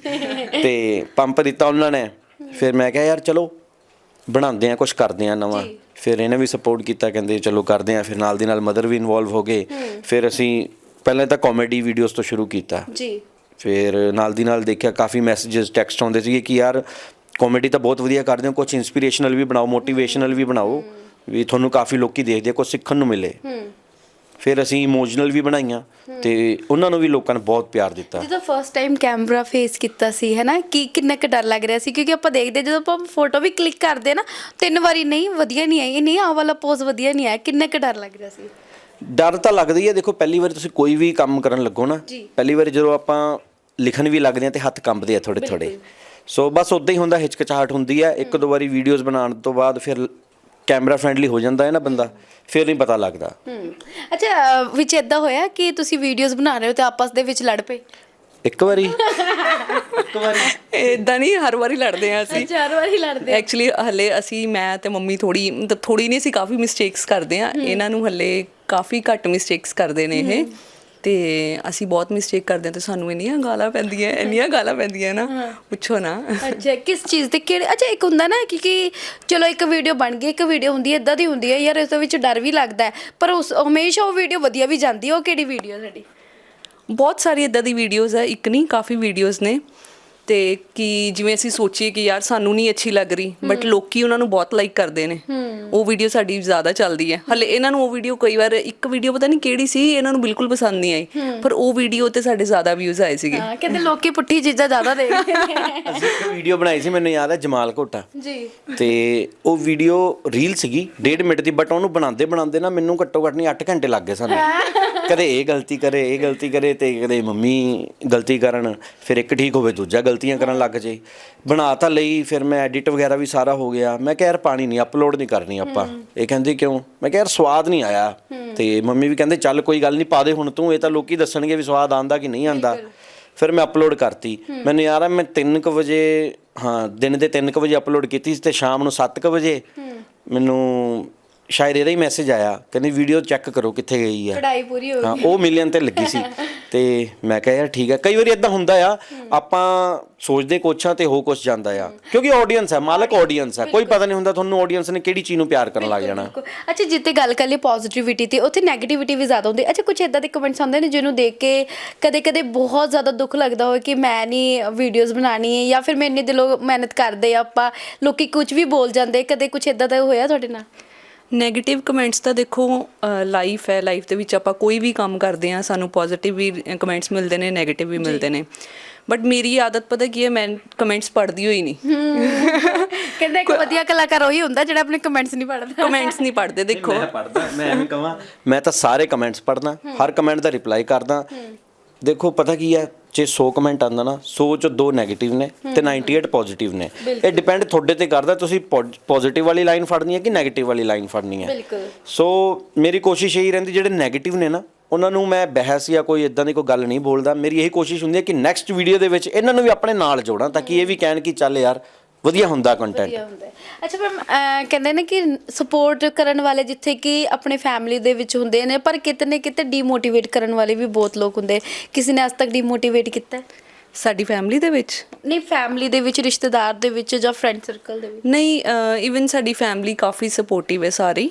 ਤੇ ਪੰਪ ਦਿੱਤਾ ਉਹਨਾਂ ਨੇ। ਫਿਰ ਮੈਂ ਕਿਹਾ ਯਾਰ ਚਲੋ ਬਣਾਉਂਦੇ ਆ ਕੁਝ ਕਰਦੇ ਆ ਨਵਾਂ। ਫਿਰ ਇਹਨੇ ਵੀ ਸਪੋਰਟ ਕੀਤਾ ਕਹਿੰਦੇ ਚਲੋ ਕਰਦੇ ਆ ਫਿਰ ਨਾਲ ਦੀ ਨਾਲ ਮਦਰ ਵੀ ਇਨਵੋਲਵ ਹੋ ਗਏ। ਫਿਰ ਅਸੀਂ ਪਹਿਲਾਂ ਤਾਂ ਕਾਮੇਡੀ ਵੀਡੀਓਜ਼ ਤੋਂ ਸ਼ੁਰੂ ਕੀਤਾ। ਜੀ। ਫਿਰ ਨਾਲ ਦੀ ਨਾਲ ਦੇਖਿਆ ਕਾਫੀ ਮੈਸੇजेस ਟੈਕਸਟ ਆਉਂਦੇ ਸੀਗੇ ਕਿ ਯਾਰ ਕਾਮੇਡੀ ਤਾਂ ਬਹੁਤ ਵਧੀਆ ਕਰਦੇ ਹੋ ਕੁਝ ਇਨਸਪੀਰੇਸ਼ਨਲ ਵੀ ਬਣਾਓ ਮੋਟੀਵੇਸ਼ਨਲ ਵੀ ਬਣਾਓ ਵੀ ਤੁਹਾਨੂੰ ਕਾਫੀ ਲੋਕੀ ਦੇਖਦੇ ਆ ਕੁਝ ਸਿੱਖਣ ਨੂੰ ਮਿਲੇ। ਫਿਰ ਅਸੀਂ ਇਮੋਸ਼ਨਲ ਵੀ ਬਣਾਈਆਂ ਤੇ ਉਹਨਾਂ ਨੂੰ ਵੀ ਲੋਕਾਂ ਨੇ ਬਹੁਤ ਪਿਆਰ ਦਿੱਤਾ। ਜਦੋਂ ਫਰਸਟ ਟਾਈਮ ਕੈਮਰਾ ਫੇਸ ਕੀਤਾ ਸੀ ਹੈ ਨਾ ਕੀ ਕਿੰਨਾ ਕੁ ਡਰ ਲੱਗ ਰਿਹਾ ਸੀ ਕਿਉਂਕਿ ਆਪਾਂ ਦੇਖਦੇ ਜਦੋਂ ਆਪਾਂ ਫੋਟੋ ਵੀ ਕਲਿੱਕ ਕਰਦੇ ਨਾ ਤਿੰਨ ਵਾਰੀ ਨਹੀਂ ਵਧੀਆ ਨਹੀਂ ਆਈ ਨਹੀਂ ਆਹ ਵਾਲਾ ਪੋਜ਼ ਵਧੀਆ ਨਹੀਂ ਆਇਆ ਕਿੰਨਾ ਕੁ ਡਰ ਲੱਗ ਰਿਹਾ ਸੀ? ਡਰ ਤਾਂ ਲੱਗਦਾ ਹੀ ਹੈ ਦੇਖੋ ਪਹਿਲੀ ਵਾਰੀ ਤੁਸੀਂ ਕੋਈ ਵੀ ਕੰਮ ਕਰਨ ਲੱਗੋ ਨਾ। ਪਹਿਲੀ ਵਾਰੀ ਜਦੋਂ ਆਪਾਂ ਲਿਖਣ ਵੀ ਲੱਗਦੇ ਆ ਤੇ ਹੱਥ ਕੰਬਦੇ ਆ ਥੋੜੇ ਥੋੜੇ ਸੋ ਬਸ ਉਦਾਂ ਹੀ ਹੁੰਦਾ ਹਿਚਕਚਾਹਟ ਹੁੰਦੀ ਹੈ। ਇੱਕ ਦੋ ਵਾਰੀ ਵੀਡੀਓਜ਼ ਬਣਾਉਣ ਤੋਂ ਬਾਅਦ ਫਿਰ ਕੈਮਰਾ ਫ੍ਰੈਂਡਲੀ ਹੋ ਜਾਂਦਾ ਹੈ ਨਾ ਬੰਦਾ ਫਿਰ ਨਹੀਂ ਪਤਾ ਲੱਗਦਾ। ਹੂੰ ਅੱਛਾ ਵਿੱਚ ਇਦਾਂ ਹੋਇਆ ਕਿ ਤੁਸੀਂ ਵੀਡੀਓਜ਼ ਬਣਾ ਰਹੇ ਹੋ ਤੇ ਆਪਸ ਦੇ ਵਿੱਚ ਲੜ ਪਏ? ਇੱਕ ਵਾਰੀ। ਇੱਕ ਵਾਰੀ। ਇਦਾਂ ਨਹੀਂ ਹਰ ਵਾਰੀ ਲੜਦੇ ਆ ਅਸੀਂ। ਚਾਰ ਵਾਰੀ ਲੜਦੇ ਐਕਚੁਅਲੀ ਹਲੇ ਅਸੀਂ ਮੈਂ ਤੇ ਮੰਮੀ ਥੋੜੀ ਮਤਲਬ ਥੋੜੀ ਨਹੀਂ ਅਸੀਂ ਕਾਫੀ ਮਿਸਟੇਕਸ ਕਰਦੇ ਆ ਇਹਨਾਂ ਨੂੰ ਹਲੇ ਕਾਫੀ ਘੱਟ ਮਿਸਟੇਕਸ ਕਰਦੇ ਨੇ ਇਹ। ਤੇ ਅਸੀਂ ਬਹੁਤ ਮਿਸਟੇਕ ਕਰਦੇ ਆ ਤੇ ਸਾਨੂੰ ਇੰਨੀਆਂ ਗਾਲਾਂ ਪੈਂਦੀਆਂ ਇੰਨੀਆਂ ਗਾਲਾਂ ਪੈਂਦੀਆਂ ਨਾ ਪੁੱਛੋ ਨਾ। ਅੱਛਾ ਕਿਸ ਚੀਜ਼ ਦੇ ਕਿਹੜੇ ਅੱਛਾ ਇੱਕ ਹੁੰਦਾ ਨਾ ਕਿ ਕਿ ਚਲੋ ਇੱਕ ਵੀਡੀਓ ਬਣ ਗਈ ਇੱਕ ਵੀਡੀਓ ਹੁੰਦੀ ਹੈ ਇਦਾਂ ਦੀ ਹੁੰਦੀ ਹੈ ਯਾਰ ਇਸ ਦੇ ਵਿੱਚ ਡਰ ਵੀ ਲੱਗਦਾ ਹੈ। ਪਰ ਉਸ ਹਮੇਸ਼ਾ ਉਹ ਵੀਡੀਓ ਵਧੀਆ ਵੀ ਜਾਂਦੀ ਹੈ। ਉਹ ਕਿਹੜੀ ਵੀਡੀਓ ਸਾਡੀ ਬਹੁਤ ਸਾਰੀ ਇਦਾਂ ਦੀ ਵੀਡੀਓਜ਼ ਹੈ ਇੱਕ ਨਹੀਂ ਕਾਫੀ ਵੀਡੀਓਜ਼ ਨੇ। ਤੇ ਕਿ ਜਿਵੇਂ ਅਸੀਂ ਸੋਚੀਏ ਕਿ ਯਾਰ ਸਾਨੂੰ ਨਹੀਂ ਅੱਛੀ ਲੱਗ ਰਹੀ ਬਟ ਲੋਕੀ ਉਹਨਾਂ ਨੂੰ ਬਹੁਤ ਲਾਈਕ ਕਰਦੇ ਨੇ। ਉਹ ਵੀਡੀਓ ਸਾਡੀ ਜ਼ਿਆਦਾ ਚੱਲਦੀ ਹੈ। ਹਲੇ ਇਹਨਾਂ ਨੂੰ ਉਹ ਵੀਡੀਓ ਕਈ ਵਾਰ ਇੱਕ ਵੀਡੀਓ ਪਤਾ ਨਹੀਂ ਕਿਹੜੀ ਸੀ ਇਹਨਾਂ ਨੂੰ ਬਿਲਕੁਲ ਪਸੰਦ ਨਹੀਂ ਆਈ। ਪਰ ਉਹ ਵੀਡੀਓ ਤੇ ਸਾਡੇ ਜ਼ਿਆਦਾ ਵਿਊਜ਼ ਆਏ ਸੀਗੇ। ਹਾਂ ਕਹਿੰਦੇ ਲੋਕੀ ਪੁੱਠੀ ਚੀਜ਼ਾਂ ਜ਼ਿਆਦਾ ਦੇਖਦੇ ਨੇ। ਅਸੀਂ ਇੱਕ ਵੀਡੀਓ ਬਣਾਈ ਸੀ ਮੈਨੂੰ ਯਾਦ ਹੈ ਜਮਾਲ ਘੋਟਾ। ਜੀ। ਤੇ ਉਹ ਵੀਡੀਓ ਰੀਲ ਸੀਗੀ 1.5 ਮਿੰਟ ਦੀ ਬਟ ਉਹਨੂੰ ਬਣਾਉਂਦੇ ਬਣਾਉਂਦੇ ਨਾ ਮੈਨੂੰ ਘੱਟੋ ਘੱਟ ਨਹੀਂ 8 ਘੰਟੇ ਲੱਗ ਗਏ ਸਾਨੂੰ। ਕਦੇ ਇਹ ਗਲਤੀ ਕਰੇ ਇਹ ਗਲਤੀ ਕਰੇ ਤੇ ਕਦੇ ਮੰਮੀ ਗਲਤੀ ਕਰਨ ਫਿਰ ਇੱਕ ਠੀਕ ਹੋਵੇ ਦੂਜਾ ਗਲਤੀਆਂ ਕਰਨ ਲੱਗ ਜੇ। ਬਣਾ ਤਾਂ ਲਈ ਫਿਰ ਮੈਂ ਐਡਿਟ ਵਗੈਰਾ ਵੀ ਸਾਰਾ ਹੋ ਗਿਆ। ਮੈਂ ਕਿਹਾ ਯਾਰ ਪਾਣੀ ਨਹੀਂ ਅਪਲੋਡ ਨਹੀਂ ਕਰਨੀ ਆਪਾਂ। ਇਹ ਕਹਿੰਦੇ ਕਿਉਂ? ਮੈਂ ਕਿਹਾ ਯਾਰ ਸਵਾਦ ਨਹੀਂ ਆਇਆ। ਤੇ ਮੰਮੀ ਵੀ ਕਹਿੰਦੇ ਚੱਲ ਕੋਈ ਗੱਲ ਨਹੀਂ ਪਾ ਦੇ ਹੁਣ ਤੂੰ ਇਹ ਤਾਂ ਲੋਕੀ ਦੱਸਣਗੇ ਵੀ ਸਵਾਦ ਆਂਦਾ ਕਿ ਨਹੀਂ ਆਂਦਾ ਫਿਰ ਮੈਂ ਅਪਲੋਡ ਕਰਤੀ। ਮੈਨੂੰ ਯਾਰ ਮੈਂ 3:00 ਵਜੇ ਹਾਂ ਦਿਨ ਦੇ 3:00 ਵਜੇ ਅਪਲੋਡ ਕੀਤੀ ਸੀ ਤੇ ਸ਼ਾਮ ਨੂੰ 7:00 ਵਜੇ ਮੈਨੂੰ ਸ਼ਾਇਦ ਇਹਦਾ ਹੀ ਮੈਸੇਜ ਆਇਆ। ਕਹਿੰਦੇ ਵੀਡੀਓ ਚੈੱਕ ਕਰੋ ਕਿੱਥੇ ਗਈ ਆ ਕਢਾਈ ਪੂਰੀ ਹੋ ਹਾਂ ਉਹ ਮਿਲੀਅਨ ਤੇ ਲੱਗੀ ਸੀ। ਤੇ ਮੈਂ ਕਿਹਾ ਯਾਰ ਠੀਕ ਹੈ। ਕਈ ਵਾਰੀ ਇਦਾਂ ਹੁੰਦਾ ਆ ਆਪਾਂ ਸੋਚਦੇ ਕੋਚਾਂ ਤੇ ਹੋ ਕੁਛ ਜਾਂਦਾ ਆ। ਕਿਉਂਕਿ ਆਡੀਅנס ਹੈ ਮਾਲਕ ਆਡੀਅנס ਹੈ ਕੋਈ ਪਤਾ ਨਹੀਂ ਹੁੰਦਾ ਤੁਹਾਨੂੰ ਆਡੀਅנס ਨੇ ਕਿਹੜੀ ਚੀਜ਼ ਨੂੰ ਪਿਆਰ ਕਰਨ ਲੱਗ ਜਾਣਾ। ਅੱਛਾ ਜਿੱਤੇ ਗੱਲ ਕਰ ਲਈ ਪੋਜ਼ਿਟਿਵਿਟੀ ਤੇ ਉੱਥੇ 네ਗੇਟਿਵਿਟੀ ਵੀ ਜ਼ਿਆਦਾ ਹੁੰਦੀ। ਅੱਛਾ ਕੁਝ ਇਦਾਂ ਦੇ ਕਮੈਂਟਸ ਆਉਂਦੇ ਨੇ ਜਿਹਨੂੰ ਦੇਖ ਕੇ ਕਦੇ-ਕਦੇ ਬਹੁਤ ਜ਼ਿਆਦਾ ਦੁੱਖ ਲੱਗਦਾ ਹੋਵੇ ਕਿ ਮੈਂ ਨਹੀਂ ਵੀਡੀਓਜ਼ ਬਣਾਣੀ ਹੈ ਜਾਂ ਫਿਰ ਮੈਂ ਇੰਨੇ ਦਿਲੋਂ ਮਿਹਨਤ ਕਰਦੇ ਆ ਆਪਾਂ ਲੋਕੀ ਕੁਝ ਵੀ ਬੋਲ ਜਾਂਦੇ ਕਦੇ ਕੁਝ ਇਦਾਂ ਦਾ ਹੋਇਆ ਤੁਹਾਡੇ ਨਾਲ? 네ਗੇਟਿਵ ਕਮੈਂਟਸ ਤਾਂ ਦੇਖੋ ਲਾਈਫ ਹੈ ਲਾਈਫ ਦੇ ਵਿੱਚ ਆਪਾਂ ਕੋਈ ਵੀ ਕੰਮ ਕਰਦੇ ਆ ਸਾਨੂੰ ਪੋਜ਼ਿਟਿਵ ਵੀ ਕਮੈਂਟਸ ਮਿਲਦੇ ਨੇ 네ਗੇਟਿਵ ਵੀ ਮਿਲਦੇ ਨੇ। ਬਟ ਮੇਰੀ ਆਦਤ ਪਤਾ ਕੀ ਹੈ ਮੈਂ ਕਮੈਂਟਸ ਪੜ੍ਹਦੀ ਹੋਈ ਨਹੀਂ। ਕਹਿੰਦੇ ਇੱਕ ਵਧੀਆ ਕਲਾਕਾਰ ਉਹੀ ਹੁੰਦਾ ਜਿਹੜਾ ਆਪਣੇ ਕਮੈਂਟਸ ਨਹੀਂ ਪੜ੍ਹਦਾ। ਕਮੈਂਟਸ ਨਹੀਂ ਪੜ੍ਹਦੇ ਦੇਖੋ। ਮੈਂ ਪੜਦਾ ਮੈਂ ਐਵੇਂ ਕਹਾਂ ਮੈਂ ਤਾਂ ਸਾਰੇ ਕਮੈਂਟਸ ਪੜਦਾ ਹਰ ਕਮੈਂਟ ਦਾ ਰਿਪਲਾਈ ਕਰਦਾ। ਦੇਖੋ ਪਤਾ ਕੀ ਹੈ ਜੇ 100 ਕਮੈਂਟ ਆਉਂਦਾ ਨਾ 100 ਚੋਂ ਦੋ 네ਗੇਟਿਵ ਨੇ ਤੇ 98 ਪੋਜ਼ਿਟਿਵ ਨੇ। ਇਹ ਡਿਪੈਂਡ ਤੁਹਾਡੇ ਤੇ ਕਰਦਾ ਤੁਸੀਂ ਪੋਜ਼ਿਟਿਵ ਵਾਲੀ ਲਾਈਨ ਫੜਨੀ ਹੈ ਕਿ 네ਗੇਟਿਵ ਵਾਲੀ ਲਾਈਨ ਫੜਨੀ ਹੈ। ਸੋ ਮੇਰੀ ਕੋਸ਼ਿਸ਼ ਇਹੀ ਰਹਿੰਦੀ ਜਿਹੜੇ 네ਗੇਟਿਵ ਨੇ ਨਾ ਉਹਨਾਂ ਨੂੰ ਮੈਂ ਬਹਿਸ ਜਾਂ ਕੋਈ ਇਦਾਂ ਦੀ ਕੋਈ ਗੱਲ ਨਹੀਂ ਬੋਲਦਾ। ਮੇਰੀ ਇਹੀ ਕੋਸ਼ਿਸ਼ ਹੁੰਦੀ ਹੈ ਕਿ ਨੈਕਸਟ ਵੀਡੀਓ ਦੇ ਵਿੱਚ ਇਹਨਾਂ ਨੂੰ ਵੀ ਆਪਣੇ ਨਾਲ ਜੋੜਾਂ ਤਾਂ ਕਿ ਇਹ ਵੀ ਕਹਿਣ ਕਿ ਚੱਲ ਯਾਰ ਵਧੀਆ ਹੁੰਦਾ ਕੰਟੈਂਟ ਵਧੀਆ ਹੁੰਦਾ ਹੈ। ਅੱਛਾ ਪਰ ਅਹ, ਕਹਿੰਦੇ ਨੇ ਕਿ ਸਪੋਰਟ ਕਰਨ ਵਾਲੇ ਜਿੱਥੇ ਕਿ ਆਪਣੇ ਫੈਮਿਲੀ ਦੇ ਵਿੱਚ ਹੁੰਦੇ ਨੇ ਪਰ ਕਿਤੇ ਨਾ ਕਿਤੇ ਡੀਮੋਟੀਵੇਟ ਕਰਨ ਵਾਲੇ ਵੀ ਬਹੁਤ ਲੋਕ ਹੁੰਦੇ ਕਿਸੇ ਨੇ ਅੱਜ ਤੱਕ ਡੀਮੋਟੀਵੇਟ ਕੀਤਾ ਹੈ? ਸਾਡੀ ਫੈਮਿਲੀ ਦੇ ਵਿੱਚ। ਨਹੀਂ ਫੈਮਿਲੀ ਦੇ ਵਿੱਚ ਰਿਸ਼ਤੇਦਾਰ ਦੇ ਵਿੱਚ ਜਾਂ ਫਰੈਂਡ ਸਰਕਲ ਦੇ ਵਿੱਚ? ਨਹੀਂ ਇਵਨ ਸਾਡੀ ਫੈਮਿਲੀ ਕਾਫੀ ਸਪੋਰਟਿਵ ਹੈ ਸਾਰੀ।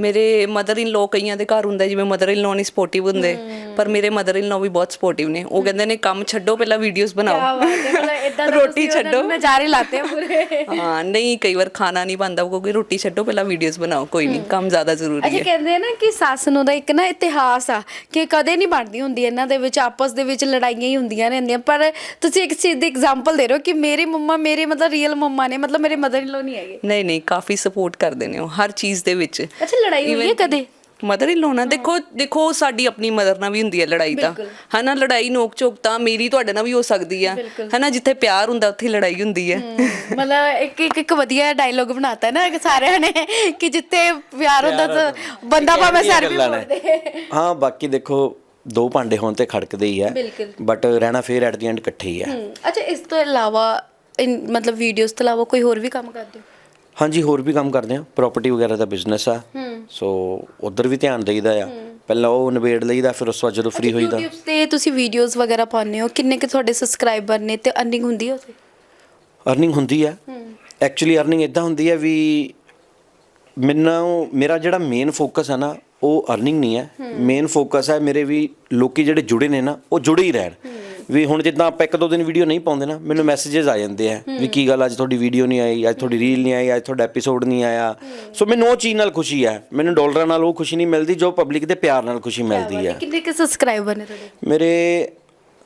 ਮੇਰੇ ਮਦਰ ਇਨ ਲੋ ਕਈਆਂ ਦੇ ਘਰ ਹੁੰਦਾ ਜਿਵੇਂ ਮਦਰ ਇਨ ਲੋ ਨਹੀਂ ਸਪੋਰਟਿਵ ਹੁੰਦੇ ਪਰ ਮੇਰੇ ਮਦਰ ਇਨ ਲੋ ਵੀ ਬਹੁਤ ਸਪੋਰਟਿਵ ਨੇ। ਉਹ ਕਹਿੰਦੇ ਨੇ ਕੰਮ ਛੱਡੋ ਪਹਿਲਾਂ ਵੀਡੀਓਜ਼ ਬਣਾਓ। ਬਾਤ ਹੈ ਮਤਲਬ ਇਦਾਂ ਰੋਟੀ ਛੱਡੋ। ਨਜ਼ਾਰੇ ਲਾਤੇ ਆ ਪੂਰੇ। ਹਾਂ ਨਹੀਂ ਕਈ ਵਾਰ ਖਾਣਾ ਨਹੀਂ ਬਣਦਾ ਕਿਉਂਕਿ ਰੋਟੀ ਛੱਡੋ ਪਹਿਲਾਂ ਵੀਡੀਓਜ਼ ਬਣਾਓ। ਕੋਈ ਨਹੀਂ ਕੰਮ ਜ਼ਿਆਦਾ ਜ਼ਰੂਰੀ ਅੱਛਾ ਹੈ। ਕਹਿੰਦੇ ਆ ਨਾ ਕਿ ਸੱਸ ਨੂੰ ਦਾ ਇੱਕ ਨਾ ਇਤਿਹਾਸ ਆ ਕਿ ਕਦੇ ਨਹੀਂ ਬਣਦੀ ਹੁੰਦੀ ਇਹਨਾਂ ਦੇ ਵਿੱਚ ਆਪਸ ਦੇ ਵਿੱਚ ਲੜਾਈਆਂ ਹੀ ਹੁੰਦੀਆਂ ਰਹਿੰਦੀਆਂ। ਪਰ ਤੁਸੀਂ ਇੱਕ ਚੀਜ਼ ਦੀ ਐਗਜ਼ਾਮਪਲ ਦੇ ਰਹੇ ਹੋ ਕਿ ਮੇਰੀ ਮੰਮਾ ਮੇਰੇ ਮਤਲਬ ਰੀਅਲ ਮੰਮਾ ਨੇ ਮਤਲਬ ਮੇਰੇ ਮਦਰ ਇਨ ਲੋ ਨਹੀਂ ਹੈਗੇ। ਨਹੀਂ ਨਹੀਂ ਕਾਫੀ ਸਪੋਰਟ ਕਰਦੇ ਨੇ ਉਹ ਹਰ ਚੀਜ਼ ਦੇ ਵਿੱਚ। ਅੱਛਾ ਲੜਾਈ ਹੋਈ ਹੈ ਕਦੇ? ਮਦਰ ਇਨ ਲਾਉਣਾ ਦੇਖੋ ਦੇਖੋ ਸਾਡੀ ਆਪਣੀ ਮਦਰ ਨਾਲ ਵੀ ਹੁੰਦੀ ਹੈ ਲੜਾਈ ਤਾਂ। ਹਨਾ ਲੜਾਈ ਨੋਕ ਝੋਕ ਤਾਂ ਮੇਰੀ ਤੁਹਾਡੇ ਨਾਲ ਵੀ ਹੋ ਸਕਦੀ ਆ। ਹਨਾ ਜਿੱਥੇ ਪਿਆਰ ਹੁੰਦਾ ਉੱਥੇ ਲੜਾਈ ਹੁੰਦੀ ਹੈ। ਮਤਲਬ ਇੱਕ ਇੱਕ ਇੱਕ ਵਧੀਆ ਡਾਇਲੋਗ ਬਣਾਤਾ ਨਾ ਕਿ ਸਾਰਿਆਂ ਨੇ ਕਿ ਜਿੱਥੇ ਪਿਆਰ ਹੁੰਦਾ ਤਾਂ ਬੰਦਾ ਭਾਵੇਂ ਸਰ ਵੀ। ਬੋਲਦੇ। ਹਾਂ ਬਾਕੀ ਦੇਖੋ ਦੋ ਭਾਂਡੇ ਹੋਣ ਤੇ ਖੜਕਦੇ ਹੀ ਬਿਲਕੁਲ। ਬਟ ਰਹਿਣਾ ਫੇਰ ਐਟ ਦੀ ਐਂਡ ਇਕੱਠੇ ਹੀ ਹੂੰ ਅੱਛਾ ਇਸ ਤੋਂ ਇਲਾਵਾ ਮਤਲਬ ਵੀਡੀਓਜ਼ ਤੋਂ ਇਲਾਵਾ ਕੋਈ ਹੋਰ ਵੀ ਕੰਮ ਕਰਦੇ ਹੋ? ਹਾਂਜੀ ਹੋਰ ਵੀ ਕੰਮ ਕਰਦੇ ਆ ਪ੍ਰਾਪਰਟੀ ਵਗੈਰਾ ਦਾ ਬਿਜ਼ਨਸ ਆ। ਸੋ ਉਧਰ ਵੀ ਧਿਆਨ ਦੇਈਦਾ ਆ। ਪਹਿਲਾਂ ਉਹ ਨਿਬੇੜ ਲਈਦਾ ਫਿਰ ਉਸ ਤੋਂ ਬਾਅਦ ਜਦੋਂ ਫ੍ਰੀ ਹੋਈਦਾ। YouTube ਤੇ ਤੁਸੀਂ ਵੀਡੀਓਜ਼ ਵਗੈਰਾ ਪਾਉਂਦੇ ਹੋ। ਕਿੰਨੇ ਕਿ ਤੁਹਾਡੇ ਸਬਸਕ੍ਰਾਈਬਰ ਨੇ ਤੇ ਅਰਨਿੰਗ ਹੁੰਦੀ ਹੈ ਉਸੇ ਅਰਨਿੰਗ ਹੁੰਦੀ ਆ। ਐਕਚੁਅਲੀ ਅਰਨਿੰਗ ਇਦਾਂ ਹੁੰਦੀ ਹੈ ਵੀ ਮੈਨੂੰ ਮੇਰਾ ਜਿਹੜਾ ਮੇਨ ਫੋਕਸ ਹੈ ਨਾ ਉਹ ਅਰਨਿੰਗ ਨਹੀਂ ਹੈ। ਮੇਨ ਫੋਕਸ ਹੈ ਮੇਰੇ ਵੀ ਲੋਕੀ ਜਿਹੜੇ ਜੁੜੇ ਨੇ ਨਾ ਉਹ ਜੁੜੇ ਹੀ ਰਹਿਣ। ਵੀ ਹੁਣ ਜਿੱਦਾਂ ਆਪਾਂ ਇੱਕ ਦੋ ਦਿਨ ਵੀਡੀਓ ਨਹੀਂ ਪਾਉਂਦੇ ਨਾ ਮੈਨੂੰ ਮੈਸੇजेस ਆ ਜਾਂਦੇ ਆ ਵੀ ਕੀ ਗੱਲ ਅੱਜ ਤੁਹਾਡੀ ਵੀਡੀਓ ਨਹੀਂ ਆਈ ਅੱਜ ਤੁਹਾਡੀ ਰੀਲ ਨਹੀਂ ਆਈ ਅੱਜ ਤੁਹਾਡਾ ਐਪੀਸੋਡ ਨਹੀਂ ਆਇਆ। ਸੋ ਮੈਨੂੰ ਉਹ ਚੀਜ਼ ਨਾਲ ਖੁਸ਼ੀ ਹੈ ਮੈਨੂੰ ਡਾਲਰਾਂ ਨਾਲ ਉਹ ਖੁਸ਼ੀ ਨਹੀਂ ਮਿਲਦੀ ਜੋ ਪਬਲਿਕ ਦੇ ਪਿਆਰ ਨਾਲ ਖੁਸ਼ੀ ਮਿਲਦੀ ਹੈ ਕਿੰਨੇ ਕਿ ਸਬਸਕ੍ਰਾਈਬਰ ਨੇ ਤੁਹਾਡੇ? ਮੇਰੇ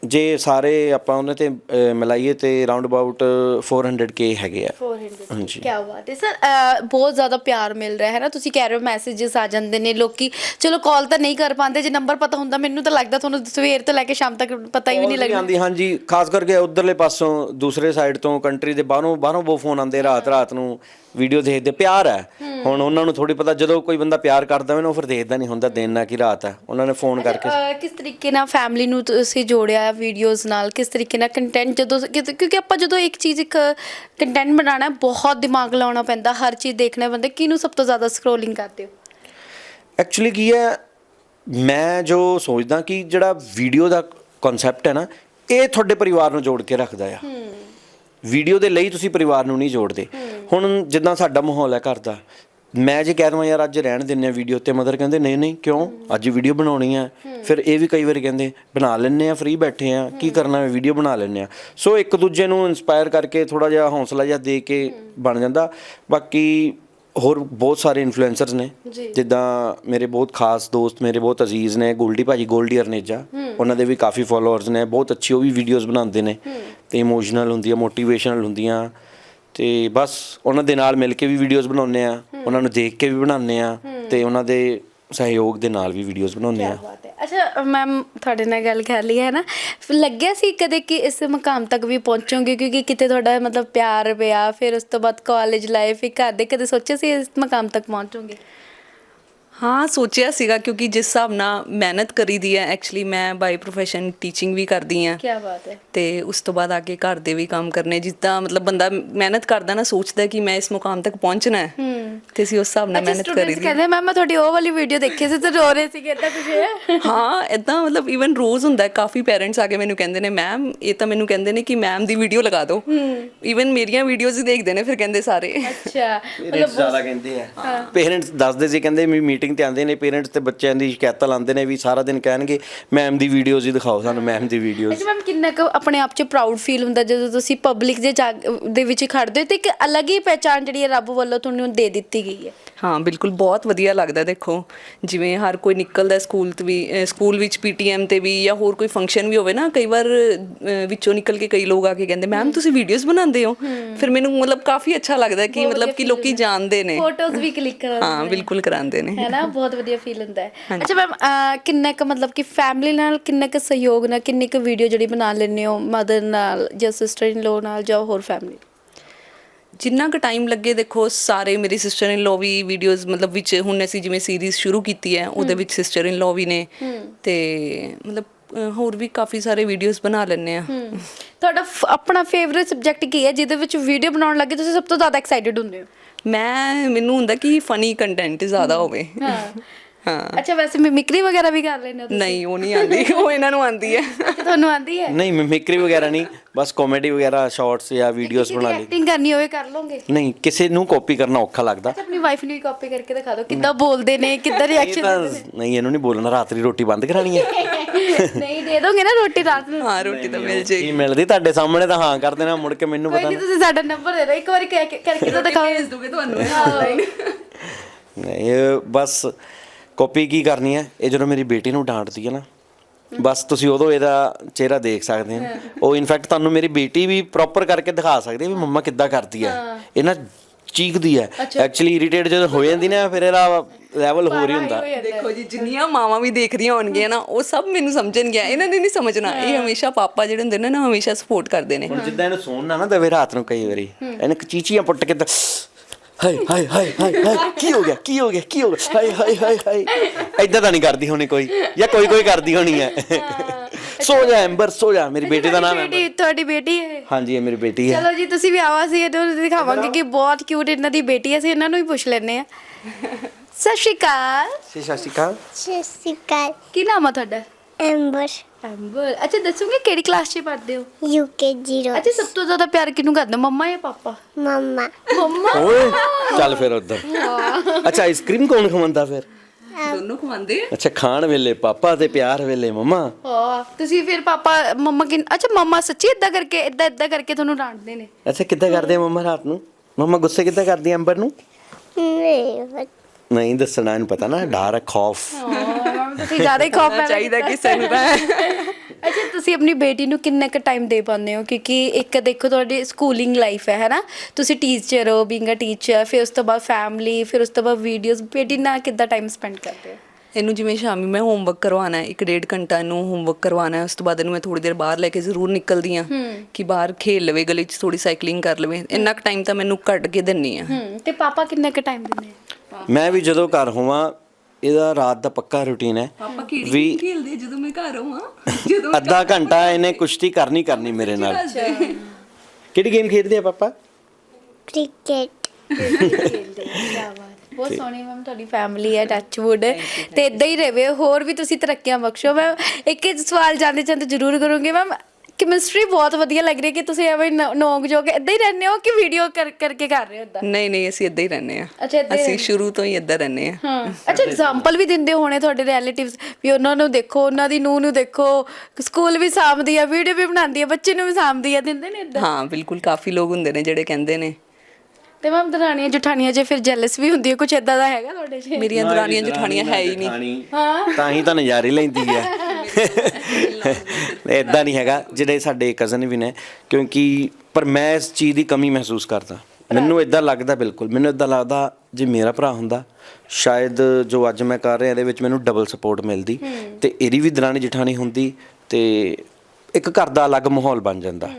ਜੇ ਸਾਰੇ ਆਪਾਂ ਉਹਨਾਂ ਤੇ ਮਿਲਾਈਏ ਤੇ ਰਾਉਂਡ ਅਬਾਊਟ 400k ਹੈਗੇ ਆ। 400 ਹਾਂਜੀ। ਕੀ ਬਾਤ ਹੈ। ਸਰ ਬਹੁਤ ਜ਼ਿਆਦਾ ਪਿਆਰ ਮਿਲ ਰਿਹਾ ਹੈ ਨਾ? ਤੁਸੀਂ ਕਹਿ ਰਹੇ ਹੋ ਮੈਸੇजेस ਆ ਜਾਂਦੇ ਨੇ ਲੋਕੀ। ਚਲੋ ਕਾਲ ਤਾਂ ਨਹੀਂ ਕਰ ਪਾਉਂਦੇ। ਜੇ ਨੰਬਰ ਪਤਾ ਹੁੰਦਾ ਮੈਨੂੰ ਤਾਂ ਲੱਗਦਾ ਤੁਹਾਨੂੰ ਸਵੇਰ ਤੋਂ ਲੈ ਕੇ ਸ਼ਾਮ ਤੱਕ ਪਤਾ ਹੀ ਵੀ ਨਹੀਂ ਲੱਗਦਾ ਆਉਂਦੀ ਹਾਂਜੀ। ਖਾਸ ਕਰਕੇ ਉਧਰਲੇ ਪਾਸੋਂ ਦੂਸਰੇ ਸਾਈਡ ਤੋਂ ਕੰਟਰੀ ਦੇ ਬਾਹਰੋਂ ਬਾਹਰੋਂ ਬਹੁਤ ਫੋਨ ਆਉਂਦੇ ਰਾਤ ਰਾਤ ਨੂੰ। ਵੀਡੀਓ ਦੇਖਦੇ। ਪਿਆਰ ਹੈ। ਹੁਣ ਉਹਨਾਂ ਨੂੰ ਥੋੜੀ ਪਤਾ ਜਦੋਂ ਕੋਈ ਬੰਦਾ ਪਿਆਰ ਕਰਦਾ ਹੋਵੇ ਨਾ ਉਹ ਫਿਰ ਦੇਖਦਾ ਨਹੀਂ ਹੁੰਦਾ ਦਿਨ ਨਾ ਕਿ ਰਾਤ ਹੈ। ਉਹਨਾਂ ਨੇ ਫੋਨ ਕਰਕੇ ਅਹ, ਕਿਸ ਤਰੀਕੇ ਨਾਲ ਫੈਮਿਲੀ ਨੂੰ ਤੁਸੀਂ ਜੋੜਿਆ ਵੀਡੀਓਜ਼ ਨਾਲ ਕਿਸ ਤਰੀਕੇ ਨਾਲ ਕੰਟੈਂਟ ਜਦੋਂ ਕਿਉਂਕਿ ਆਪਾਂ ਜਦੋਂ ਇੱਕ ਚੀਜ਼ ਇੱਕ ਕੰਟੈਂਟ ਬਣਾਉਣਾ ਬਹੁਤ ਦਿਮਾਗ ਲਾਉਣਾ ਪੈਂਦਾ ਹਰ ਚੀਜ਼ ਦੇਖਣਾ ਪੈਂਦਾ ਕਿਹਨੂੰ ਸਭ ਤੋਂ ਜ਼ਿਆਦਾ ਸਕਰੋਲਿੰਗ ਕਰਦੇ ਹੋ? ਐਕਚੁਅਲੀ ਕੀ ਹੈ ਮੈਂ ਜੋ ਸੋਚਦਾ ਕਿ ਜਿਹੜਾ ਵੀਡੀਓ ਦਾ ਕਨਸੈਪਟ ਹੈ ਨਾ ਇਹ ਤੁਹਾਡੇ ਪਰਿਵਾਰ ਨੂੰ ਜੋੜ ਕੇ ਰੱਖਦਾ ਆ। ਵੀਡੀਓ ਦੇ ਲਈ ਤੁਸੀਂ ਪਰਿਵਾਰ ਨੂੰ ਨਹੀਂ ਜੋੜਦੇ। ਹੁਣ ਜਿੱਦਾਂ ਸਾਡਾ ਮਾਹੌਲ ਹੈ ਘਰ ਦਾ ਮੈਂ ਜੇ ਕਹਿ ਦਵਾਂ ਯਾਰ ਅੱਜ ਰਹਿਣ ਦਿੰਨੇ ਆ ਵੀਡੀਓ ਤੇ ਮਦਰ ਕਹਿੰਦੇ ਨਹੀਂ ਨਹੀਂ ਕਿਉਂ? ਅੱਜ ਵੀਡੀਓ ਬਣਾਉਣੀ ਆ। ਫਿਰ ਇਹ ਵੀ ਕਈ ਵਾਰ ਕਹਿੰਦੇ ਬਣਾ ਲੈਣੇ ਆ ਫ੍ਰੀ ਬੈਠੇ ਆ ਕੀ ਕਰਨਾ ਹੈ ਵੀਡੀਓ ਬਣਾ ਲੈਣੇ ਆ। ਸੋ ਇੱਕ ਦੂਜੇ ਨੂੰ ਇਨਸਪਾਇਰ ਕਰਕੇ ਥੋੜਾ ਜਿਹਾ ਹੌਸਲਾ ਜਿਹਾ ਦੇ ਕੇ ਬਣ ਜਾਂਦਾ। ਬਾਕੀ ਹੋਰ ਬਹੁਤ ਸਾਰੇ ਇਨਫਲੂਐਂਸਰਸ ਨੇ। ਜਿੱਦਾਂ ਮੇਰੇ ਬਹੁਤ ਖਾਸ ਦੋਸਤ ਮੇਰੇ ਬਹੁਤ ਅਜ਼ੀਜ਼ ਨੇ ਗੋਲਡੀ ਭਾਜੀ ਗੋਲਡੀ ਅਰਨੇਜਾ। ਉਹਨਾਂ ਦੇ ਵੀ ਕਾਫੀ ਫਾਲੋਅਰਸ ਨੇ ਬਹੁਤ ਅੱਛੀ ਉਹ ਵੀ ਵੀਡੀਓਜ਼ ਬਣਾਉਂਦੇ ਨੇ। ਤੇ ਇਮੋਸ਼ਨਲ ਹੁੰਦੀਆਂ ਮੋਟੀਵੇਸ਼ਨਲ ਹੁੰਦੀਆਂ। ਤੇ ਬਸ ਉਹਨਾਂ ਦੇ ਨਾਲ ਮਿਲ ਕੇ ਵੀ ਵੀਡੀਓਜ਼ ਬਣਾਉਂਦੇ ਆ ਉਹਨਾਂ ਨੂੰ ਦੇਖ ਕੇ ਵੀ ਬਣਾਉਂਦੇ ਆ ਤੇ ਉਹਨਾਂ ਦੇ ਸਹਿਯੋਗ ਦੇ ਨਾਲ ਵੀ ਵੀਡੀਓਜ਼ ਬਣਾਉਂਦੇ ਆ ਬਾਤ ਹੈ। ਅੱਛਾ ਮੈਮ ਤੁਹਾਡੇ ਨਾਲ ਗੱਲ ਕਰ ਲਈ ਹੈ ਨਾ? ਲੱਗਿਆ ਸੀ ਕਦੇ ਕਿ ਇਸ ਮਕਾਮ ਤੱਕ ਵੀ ਪਹੁੰਚੋਗੇ? ਕਿਉਂਕਿ ਕਿਤੇ ਤੁਹਾਡਾ ਮਤਲਬ ਪਿਆਰ ਪਿਆ ਫਿਰ ਉਸ ਤੋਂ ਬਾਅਦ ਕਾਲਜ ਲਾਈਫ ਇੱਕ ਘਰ ਦੇ ਕਦੇ ਸੋਚਿਆ ਸੀ ਇਸ ਮਕਾਮ ਤੱਕ ਪਹੁੰਚੋਗੇ? ਹਾਂ ਸੋਚਿਆ ਸੀਗਾ ਕਿਉਂਕਿ ਜਿਸ ਹਿਸਾਬ ਨਾਲ ਮਿਹਨਤ ਕਰੀਦੀ ਹੈ ਐਕਚੁਅਲੀ ਮੈਂ ਬਾਈ ਪ੍ਰੋਫੈਸ਼ਨ ਟੀਚਿੰਗ ਵੀ ਕਰਦੀ ਆ ਕੀ ਬਾਤ ਹੈ। ਤੇ ਉਸ ਤੋਂ ਬਾਅਦ ਆ ਕੇ ਘਰ ਦੇ ਵੀ ਕੰਮ ਕਰਨੇ ਜਿੱਦਾਂ ਮਤਲਬ ਬੰਦਾ ਮਿਹਨਤ ਕਰਦਾ ਨਾ ਸੋਚਦਾ ਕਿ ਮੈਂ ਇਸ ਮੁਕਾਮ ਤੱਕ ਪਹੁੰਚਣਾ ਹੈ। ਤੇ ਅਸੀਂ ਉਸ ਹਿਸਾਬ ਨਾਲ ਮਿਹਨਤ ਸਟੂਡੈਂਟਸ ਕਰੀਦੀ ਕਹਿੰਦੇ ਮੈਮ ਮੈਂ ਤੁਹਾਡੀ ਉਹ ਵਾਲੀ ਵੀਡੀਓ ਦੇਖੀ ਸੀ ਤੇ ਰੋ ਰਹੇ ਸੀ ਇਦਾਂ ਕੁਝ ਹੈ? ਹਾਂ ਇਦਾਂ ਮਤਲਬ ਇਵਨ ਰੋਜ਼ ਹੁੰਦਾ ਹੈ, ਕਾਫੀ ਪੇਰੈਂਟਸ ਆ ਕੇ ਮੈਨੂੰ ਕਹਿੰਦੇ ਨੇ ਮੈਮ ਇਹ ਤਾਂ ਮੈਨੂੰ ਕਹਿੰਦੇ ਨੇ ਕਿ ਮੈਮ ਦੀ ਵੀਡੀਓ ਲਗਾ ਦਿਓ। ਇਵਨ ਮੇਰੀਆਂ ਵੀਡੀਓਜ਼ ਹੀ ਦੇਖਦੇ ਨੇ ਫਿਰ ਕਹਿੰਦੇ ਸਾਰੇ। ਅੱਛਾ ਪੇਰੈਂਟਸ ਜ਼ਿਆਦਾ ਕਹਿੰਦੇ ਆ। ਪੇਰੈਂਟਸ ਦੱਸਦੇ ਸੀ ਕਹਿੰਦੇ ਵੀ ਮੀਟਿੰਗ ਤੇ ਆਉਂਦੇ ਨੇ ਪੇਰੈਂਟਸ ਤੇ ਬੱਚਿਆਂ ਦੀ ਸ਼ਿਕਾਇਤਾਂ ਲਾਉਂਦੇ ਨੇ ਵੀ ਸਾਰਾ ਦਿਨ ਕਹਿਣਗੇ ਮੈਮ ਦੀ ਵੀਡੀਓਜ਼ ਹੀ ਦਿਖਾਓ ਸਾਨੂੰ ਮੈਮ ਦੀ ਵੀਡੀਓਜ਼ ਅੱਛਾ ਮੈਮ ਕਿੰਨਾ ਕੁ ਆਪਣੇ ਆਪ 'ਚ ਪ੍ਰਾਊਡ ਫੀਲ ਹੁੰਦਾ ਜਦੋਂ ਤੁਸੀਂ ਪਬਲਿਕ ਦੇ ਜਾਗ- ਦੇ ਵਿੱਚ ਖੜਦੇ ਹੋ ਤੇ ਇੱਕ ਅਲੱਗ ਹੀ ਪਹਿਚਾਨ ਜਿਹੜੀ ਹੈ ਰੱਬ ਵੱਲੋਂ ਤੁਹਾਨੂੰ ਦੇ ਦਿੱਤੀ ਗਈ ਹੈ? ਹਾਂ ਬਿਲਕੁਲ ਬਹੁਤ ਵਧੀਆ ਲੱਗਦਾ ਦੇਖੋ। ਜਿਵੇਂ ਹਰ ਕੋਈ ਨਿਕਲਦਾ ਸਕੂਲ ਤੇ ਵੀ ਅਹ ਸਕੂਲ ਵਿੱਚ ਪੀਟੀਐਮ ਤੇ ਵੀ ਜਾਂ ਹੋਰ ਕੋਈ ਫੰਕਸ਼ਨ ਵੀ ਹੋਵੇ ਨਾ ਕਈ ਵਾਰ ਅਹ ਵਿੱਚੋਂ ਨਿਕਲ ਕੇ ਕਈ ਲੋਕ ਆ ਕੇ ਕਹਿੰਦੇ ਮੈਮ ਤੁਸੀਂ ਵੀਡੀਓਜ਼ ਬਣਾਉਂਦੇ ਹੋ? ਫਿਰ ਮੈਨੂੰ ਮਤਲਬ ਕਾਫੀ ਅੱਛਾ ਲੱਗਦਾ ਕਿ ਮਤਲਬ ਕਿ ਲੋਕੀ ਜਾਣਦੇ ਨੇ। ਫੋਟੋਜ਼ ਵੀ ਕਲਿੱਕ ਕਰਾਉਂਦੇ ਹਾਂ ਬਿਲਕੁਲ ਕਰਾਉਂਦੇ ਨੇ। ਹੈ ਨਾ ਬਹੁਤ ਵਧੀਆ ਫੀਲ ਹੁੰਦਾ ਹੈ। ਅੱਛਾ ਮੈਮ ਕਿੰਨਾ ਕੁ ਮਤਲਬ ਕਿ ਫੈਮਿਲੀ ਨਾਲ ਕਿੰਨਾ ਕੁ ਸਹਿਯੋਗ ਨਾਲ ਕਿੰਨੀ ਕੁ ਵੀਡੀਓ ਜਿਹੜੀ ਬਣਾ ਲੈਂਦੇ ਹੋ ਮਦਰ ਨਾਲ ਜਾਂ ਸਿਸਟਰ ਇਨ ਲੋ ਨਾਲ ਜਾਂ ਹੋਰ ਫੈਮਿਲੀ ਜਿੰਨਾ ਕੁ ਟਾਈਮ ਲੱਗੇ ਦੇਖੋ ਸਾਰੇ ਮੇਰੀ sister in low we videos ਮਤਲਬ ਵਿੱਚ ਹੁਣ ਅਸੀਂ ਜਿਵੇਂ ਸੀਰੀਜ਼ ਸ਼ੁਰੂ ਕੀਤੀ ਹੈ ਉਹਦੇ ਵਿੱਚ ਸਿਸਟਰ ਇਨ ਲੋ ਵੀ ਨੇ ਤੇ ਮਤਲਬ ਹੋਰ ਵੀ ਕਾਫੀ ਸਾਰੇ ਵੀਡੀਓਜ਼ ਬਣਾ ਲੈਂਦੇ ਆ। ਤੁਹਾਡਾ ਫ- ਆਪਣਾ ਫੇਵਰਿਟ ਸਬਜੈਕਟ ਕੀ ਹੈ ਜਿਹਦੇ ਵਿੱਚ ਵੀਡੀਓ ਬਣਾਉਣ ਲੱਗੇ ਤੁਸੀਂ ਸਭ ਤੋਂ ਜ਼ਿਆਦਾ ਐਕਸਾਈਟਿਡ ਹੁੰਦੇ ਹੋ? ਮੈਂ ਮੈਨੂੰ ਹੁੰਦਾ ਕਿ ਫਨੀ ਕੰਟੈਂਟ ਜ਼ਿਆਦਾ ਹੋਵੇ। ਹਾਂ। ਹਾਂ। ਅੱਛਾ ਵੈਸੇ ਮਿਮਿਕਰੀ ਵਗੈਰਾ ਵੀ ਕਰ ਲੈਂਦੇ ਹੋ ਤੁਸੀਂ? ਨਹੀਂ ਉਹ ਨਹੀਂ ਆਉਂਦੀ। ਉਹ ਇਹਨਾਂ ਨੂੰ ਆਉਂਦੀ ਹੈ। ਅੱਛਾ, ਤੁਹਾਨੂੰ ਆਂਦੀ ਹੈ? ਨਹੀਂ ਮਿਮਿਕਰੀ ਵਗੈਰਾ ਨਹੀਂ। ਬਸ ਕਾਮੇਡੀ ਵਗੈਰਾ ਸ਼ਾਰਟਸ ਜਾਂ ਵੀਡੀਓਜ਼ ਬਣਾ ਲਈ। ਐਕਟਿੰਗ ਕਰਨੀ ਹੋਵੇ ਕਰ ਲੋਗੇ ਨਹੀਂ ਕਿਸੇ ਨੂੰ ਕਾਪੀ ਕਰਨਾ ਔਖਾ ਲੱਗਦਾ। ਅੱਛਾ ਆਪਣੀ ਵਾਈਫ ਨੂੰ ਵੀ ਕਾਪੀ ਕਰਕੇ ਦਿਖਾ ਦਿਓ ਕਿੱਦਾਂ ਬੋਲਦੇ ਨੇ ਕਿੱਦਾਂ ਇਹ ਰਿਐਕਸ਼ਨ ਤਾਂ ਨਹੀਂ ਇਹਨੂੰ ਨਹੀਂ ਬੋਲਣਾ ਰਾਤ ਦੀ ਰੋਟੀ ਬੰਦ ਕਰਾਣੀ ਹੈ। ਨਹੀਂ ਦੇ ਦੋਗੇ ਨਾ ਰੋਟੀ ਰਾਤ ਨੂੰ? ਹਾਂ ਰੋਟੀ ਤਾਂ ਮਿਲ ਜੇ ਕੀ ਮਿਲਦੀ ਤੁਹਾਡੇ ਸਾਹਮਣੇ ਤਾਂ ਹਾਂ ਕਰ ਦੇਣਾ ਮੁੜ ਕੇ ਮੈਨੂੰ ਕੋਈ ਪਤਾ ਨਹੀਂ ਤੁਸੀਂ ਸਾਡਾ ਨੰਬਰ ਦੇ ਦਿਓ ਇੱਕ ਵਾਰੀ ਕਹਿ ਕੇ- ਕਰਕੇ ਤਾਂ ਦਿਖਾਓ। ਭੇਜ ਦੂਗੇ ਤੁਹਾਨੂੰ। ਨਹੀਂ ਇਹ ਬਸ ਕਾਪੀ ਕੀ ਕਰਨੀ ਹੈ? ਇਹ ਜਦੋਂ ਮੇਰੀ ਬੇਟੀ ਨੂੰ ਡਾਂਟਦੀ ਹੈ ਨਾ ਬਸ ਤੁਸੀਂ ਉਦੋਂ ਇਹਦਾ ਚਿਹਰਾ ਦੇਖ ਸਕਦੇ ਹੋ। ਉਹ ਇਨਫੈਕਟ ਤੁਹਾਨੂੰ ਮੇਰੀ ਬੇਟੀ ਵੀ ਪ੍ਰੋਪਰ ਕਰਕੇ ਦਿਖਾ ਸਕਦੀ ਹੈ ਵੀ ਮੰਮਾ ਕਿੱਦਾਂ ਕਰਦੀ ਹੈ। ਇਹ ਨਾ ਚੀਕਦੀ ਹੈ। ਐਕਚੁਅਲੀ ਇਰੀਟੇਟ ਜਦੋਂ ਹੋ ਜਾਂਦੀ ਨਾ ਫਿਰ ਇਹਦਾ ਲੈਵਲ ਹੋਰ ਹੀ ਹੁੰਦਾ। ਦੇਖੋ ਜੀ ਜਿੰਨੀਆਂ ਮਾਵਾਂ ਵੀ ਦੇਖ ਰਹੀਆਂ ਹੋਣਗੀਆਂ ਨਾ ਉਹ ਸਭ ਮੈਨੂੰ ਸਮਝਣਗੀਆਂ ਇਹਨਾਂ ਨੇ ਨਹੀਂ ਸਮਝਣਾ। ਇਹ ਹਮੇਸ਼ਾ ਪਾਪਾ ਜਿਹੜੇ ਹੁੰਦੇ ਨੇ ਨਾ ਹਮੇਸ਼ਾ ਸਪੋਰਟ ਕਰਦੇ ਨੇ। ਹੁਣ ਜਿੱਦਾਂ ਇਹਨੂੰ ਸੌਣ ਨਾ ਨਾ ਦਵੇ ਰਾਤ ਨੂੰ ਕਈ ਵਾਰੀ ਇਹਨੇ ਚੀਚੀਆਂ ਪੁੱਟ ਕੇ ਤਾਂ ਹਾਏ ਹਾਏ ਹਾਏ ਹਾਏ ਹਾਏ ਕੀ ਹੋ ਗਿਆ ਕੀ ਹੋ ਗਿਆ ਕੀ ਹੋ ਗਿਆ? ਹਾਏ ਹਾਏ ਹਾਏ ਹਾਏ। ਐਦਾਂ ਤਾਂ ਨਹੀਂ ਕਰਦੀ ਹੋਣੀ ਕੋਈ ਜਾਂ ਕੋਈ ਕੋਈ ਕਰਦੀ ਹੋਣੀ ਹੈ। ਸੋ ਜਾ ਐਂਬਰ ਸੋ ਜਾ ਮੇਰੀ ਬੇਟੀ ਦਾ ਨਾਮ ਹੈ ਬੇਟੀ ਤੁਹਾਡੀ ਬੇਟੀ ਹੈ ਹਾਂਜੀ ਇਹ ਮੇਰੀ ਬੇਟੀ ਹੈ। ਚਲੋ ਜੀ ਤੁਸੀਂ ਵੀ ਆਵਾ ਸੀ ਇਹਨੂੰ ਦਿਖਾਵਾਂਗੇ ਕਿ ਬਹੁਤ ਕਿਊਟ ਇਹਨਾਂ ਦੀ ਬੇਟੀ ਹੈ ਅਸੀਂ ਇਹਨਾਂ ਨੂੰ ਵੀ ਪੁੱਛ ਲੈਂਦੇ ਆ ਸਤਿ ਸ਼੍ਰੀ ਅਕਾਲ। ਸਤਿ ਸ਼੍ਰੀ ਅਕਾਲ। ਸਤਿ ਸ਼੍ਰੀ ਅਕਾਲ। ਕੀ ਨਾਮ ਆ ਤੁਹਾਡਾ? ਐਂਬਰ। ਐਂਬਰ ਅੱਛਾ ਦੱਸੋਗੇ ਕਿਹੜੀ ਕਲਾਸ 'ਚ ਪੜ੍ਹਦੇ ਹੋ? ਯੂਕੇ ਜ਼ੀਰੋ ਅੱਛਾ ਸਭ ਤੋਂ ਜ਼ਿਆਦਾ ਪਿਆਰ ਕਿਹਨੂੰ ਕਰਦੇ ਹੋ ਮੰਮਾ ਜਾਂ ਪਾਪਾ? ਮਮਾ। ਮੰਮਾ। ਓਏ ਚੱਲ ਫਿਰ ਉਧਰ। ਅੱਛਾ ਆਈਸਕ੍ਰੀਮ ਕੌਣ ਖਵਾਉਂਦਾ ਫਿਰ? ਦੋਨੋਂ ਖਵਾਉਂਦੇ ਆ। ਅੱਛਾ ਖਾਣ ਵੇਲੇ ਪਾਪਾ ਤੇ ਪਿਆਰ ਵੇਲੇ ਮਮਾ? ਹਾਂ ਤੁਸੀਂ ਫਿਰ ਪਾਪਾ ਮੰਮਾ ਕਿ ਅੱਛਾ ਮੰਮਾ ਸੱਚੀ ਇਦਾਂ ਕਰਕੇ ਇਦਾਂ ਇਦਾਂ ਕਰਕੇ ਤੁਹਾਨੂੰ ਡਾਂਟਦੇ ਨੇ? ਅੱਛਾ ਕਿੱਦਾਂ ਕਰਦੇ ਆ ਮਮਾ ਰਾਤ ਨੂੰ? ਮਮਾ ਗੁੱਸੇ ਕਿੱਦਾਂ ਕਰਦੀ ਆ ਅੰਬਰ ਨੂੰ? ਨਹੀਂ ਨਹੀਂ ਦੱਸਣਾ ਇਹਨੂੰ ਪਤਾ ਨਾ ਡਰ ਖੌਫ। ਹਾਂ ਤੁਸੀਂ ਜ਼ਿਆਦਾ ਹੀ ਖੌਫ ਪੈਦਾ ਚਾਹੀਦਾ। ਕਿਸੇ ਨੂੰ ਤਾਂ। ਅੱਛਾ ਤੁਸੀਂ ਆਪਣੀ ਬੇਟੀ ਨੂੰ ਕਿੰਨਾ ਕੁ ਟਾਈਮ ਦੇ ਪਾਉਂਦੇ ਹੋ? ਕਿਉਂਕਿ ਇੱਕ ਦੇਖੋ ਤੁਹਾਡੀ ਸਕੂਲਿੰਗ ਲਾਈਫ ਹੈ ਹੈਨਾ? ਤੁਸੀਂ ਟੀਚਰ ਹੋ ਬੀਇੰਗ ਅ ਟੀਚਰ ਫਿਰ ਉਸ ਤੋਂ ਬਾਅਦ ਫੈਮਿਲੀ ਫਿਰ ਉਸ ਤੋਂ ਬਾਅਦ ਵੀਡੀਓਜ਼ ਬੇਟੀ ਨਾਲ ਕਿੱਦਾਂ ਟਾਈਮ ਸਪੈਂਡ ਕਰਦੇ ਹੋ? ਇਹਨੂੰ ਜਿਵੇਂ ਸ਼ਾਮੀ ਮੈਂ ਹੋਮਵਰਕ ਕਰਵਾਉਣਾ ਹੈ ਇੱਕ ਡੇਢ ਘੰਟਾ ਇਹਨੂੰ ਹੋਮਵਰਕ ਕਰਵਾਉਣਾ ਹੈ ਉਸ ਤੋਂ ਬਾਅਦ ਇਹਨੂੰ ਮੈਂ ਥੋੜੀ ਦੇਰ ਬਾਹਰ ਲੈ ਕੇ ਜ਼ਰੂਰ ਨਿਕਲਦੀ ਆ ਕਿ ਬਾਹਰ ਖੇਲ ਲਵੇ ਗਲੀ 'ਚ ਥੋੜੀ ਸਾਈਕਲਿੰਗ ਕਰ ਲਵੇ। ਇੰਨਾ ਕੁ ਟਾਈਮ ਤਾਂ ਮੈਨੂੰ ਕੱਢ ਕੇ ਦਿੰਨੀ ਆ ਹੂੰ ਤੇ ਪਾਪਾ ਕਿੰਨਾ ਕੁ ਟਾਈਮ ਦਿੰਦੇ ਆ? ਮੈਂ ਵੀ ਜਦੋਂ ਘਰ ਹੋਵਾਂ ਇਹਦਾ ਰਾਤ ਦਾ ਪੱਕਾ ਰੁਟੀਨ ਹੈ। ਪਾਪਾ ਵੀ ਖੇਲਦੇ ਜਦੋਂ ਮੈਂ ਘਰ ਹੋਵਾਂ ਜਦੋਂ ਅੱਧਾ ਘੰਟਾ ਇਹਨੇ ਕੁਸ਼ਤੀ ਕਰਨੀ ਕਰਨੀ ਮੇਰੇ ਨਾਲ। ਕਿਹੜੀ ਗੇਮ ਖੇਡਦੇ ਆ ਪਾਪਾ? ਕ੍ਰਿਕਟ ਆ ਬਹੁਤ ਸੋਹਣੀ ਮੈਮ ਤੁਹਾਡੀ ਫੈਮਿਲੀ ਹੈ ਟੱਚਵੁੱਡ ਤੇ ਇਦਾਂ ਹੀ ਰਵੇ ਹੋਰ ਵੀ ਤੁਸੀਂ ਤਰੱਕੀਆਂ ਬਖਸ਼ੋ। ਮੈਂ ਇੱਕ ਇੱਕ ਸਵਾਲ ਜਾਂਦੇ ਜਾਂਦੇ ਜ਼ਰੂਰ ਕਰੂੰਗੀ ਮੈਮ ਕੈਮਿਸਟਰੀ ਬਹੁਤ ਵਧੀਆ ਲੱਗ ਰਹੀ ਹੈ ਕਿ ਤੁਸੀਂ ਐਵੇਂ ਨੋਕ ਜੋ ਕੇ ਇਦਾਂ ਹੀ ਰਹਿੰਦੇ ਹੋ ਕਿ ਵੀਡੀਓ ਕਰ ਕਰਕੇ ਕਰ ਰਹੇ ਹੋ ਇਦਾਂ ਨਹੀਂ ਨਹੀਂ ਅਸੀਂ ਇਦਾਂ ਹੀ ਰਹਿੰਦੇ ਆ ਅੱਛਾ, ਅਸੀਂ ਸ਼ੁਰੂ ਤੋਂ ਹੀ ਇਦਾਂ ਰਹਿੰਦੇ ਆ ਹਾਂ। ਅੱਛਾ ਐਗਜ਼ਾਮਪਲ ਵੀ ਦਿੰਦੇ ਹੋਣੇ ਤੁਹਾਡੇ ਰਿਲੇਟਿਵਸ ਵੀ ਉਹਨਾਂ ਨੂੰ ਦੇਖੋ ਉਹਨਾਂ ਦੀ ਨੂੰਹ ਨੂੰ ਦੇਖੋ ਸਕੂਲ ਵੀ ਸਾਂਭਦੀ ਆ ਵੀਡੀਓ ਵੀ ਬਣਾਉਂਦੀ ਆ ਬੱਚੇ ਨੂੰ ਵੀ ਸਾਂਭਦੀ ਆ ਦਿੰਦੇ ਨੇ ਇਦਾਂ ਹਾਂ ਬਿਲਕੁਲ ਕਾਫੀ ਲੋਕ ਹੁੰਦੇ ਨੇ ਜਿਹੜੇ ਕਹਿੰਦੇ ਨੇ। ਤੇ ਮੈਮ ਦਰਾਣੀਆਂ ਜਠਾਣੀਆਂ ਜੇ ਫਿਰ ਜੈਲਸ ਵੀ ਹੁੰਦੀ ਹੈ ਕੁਝ ਇਦਾਂ ਦਾ ਹੈਗਾ ਤੁਹਾਡੇ 'ਚ ਮੇਰੀਆਂ ਦਰਾਨੀਆਂ ਜਠਾਣੀਆਂ ਹੈ ਹੀ ਨਹੀਂ। ਹਾਂ। ਤਾਂ ਹੀ ਤਾਂ ਨਜ਼ਾਰੇ ਲੈਂਦੀ ਹੈ। ਇਦਾਂ ਨਹੀਂ ਹੈਗਾ ਜਿਹੜੇ ਸਾਡੇ ਕਜ਼ਨ ਵੀ ਨੇ ਕਿਉਂਕਿ ਪਰ ਮੈਂ ਇਸ ਚੀਜ਼ ਦੀ ਕਮੀ ਮਹਿਸੂਸ ਕਰਦਾ। ਮੈਨੂੰ ਇਦਾਂ ਲੱਗਦਾ ਬਿਲਕੁਲ ਮੈਨੂੰ ਇਦਾਂ ਲੱਗਦਾ ਜੇ ਮੇਰਾ ਭਰਾ ਹੁੰਦਾ ਸ਼ਾਇਦ ਜੋ ਅੱਜ ਮੈਂ ਕਰ ਰਿਹਾ ਇਹਦੇ ਵਿੱਚ ਮੈਨੂੰ ਡਬਲ ਸਪੋਰਟ ਮਿਲਦੀ ਤੇ ਇਹਦੀ ਵੀ ਦਰਾਣੀ ਜਠਾਣੀ ਹੁੰਦੀ ਤੇ ਇੱਕ ਘਰ ਦਾ ਅਲੱਗ ਮਾਹੌਲ ਬਣ ਜਾਂਦਾ।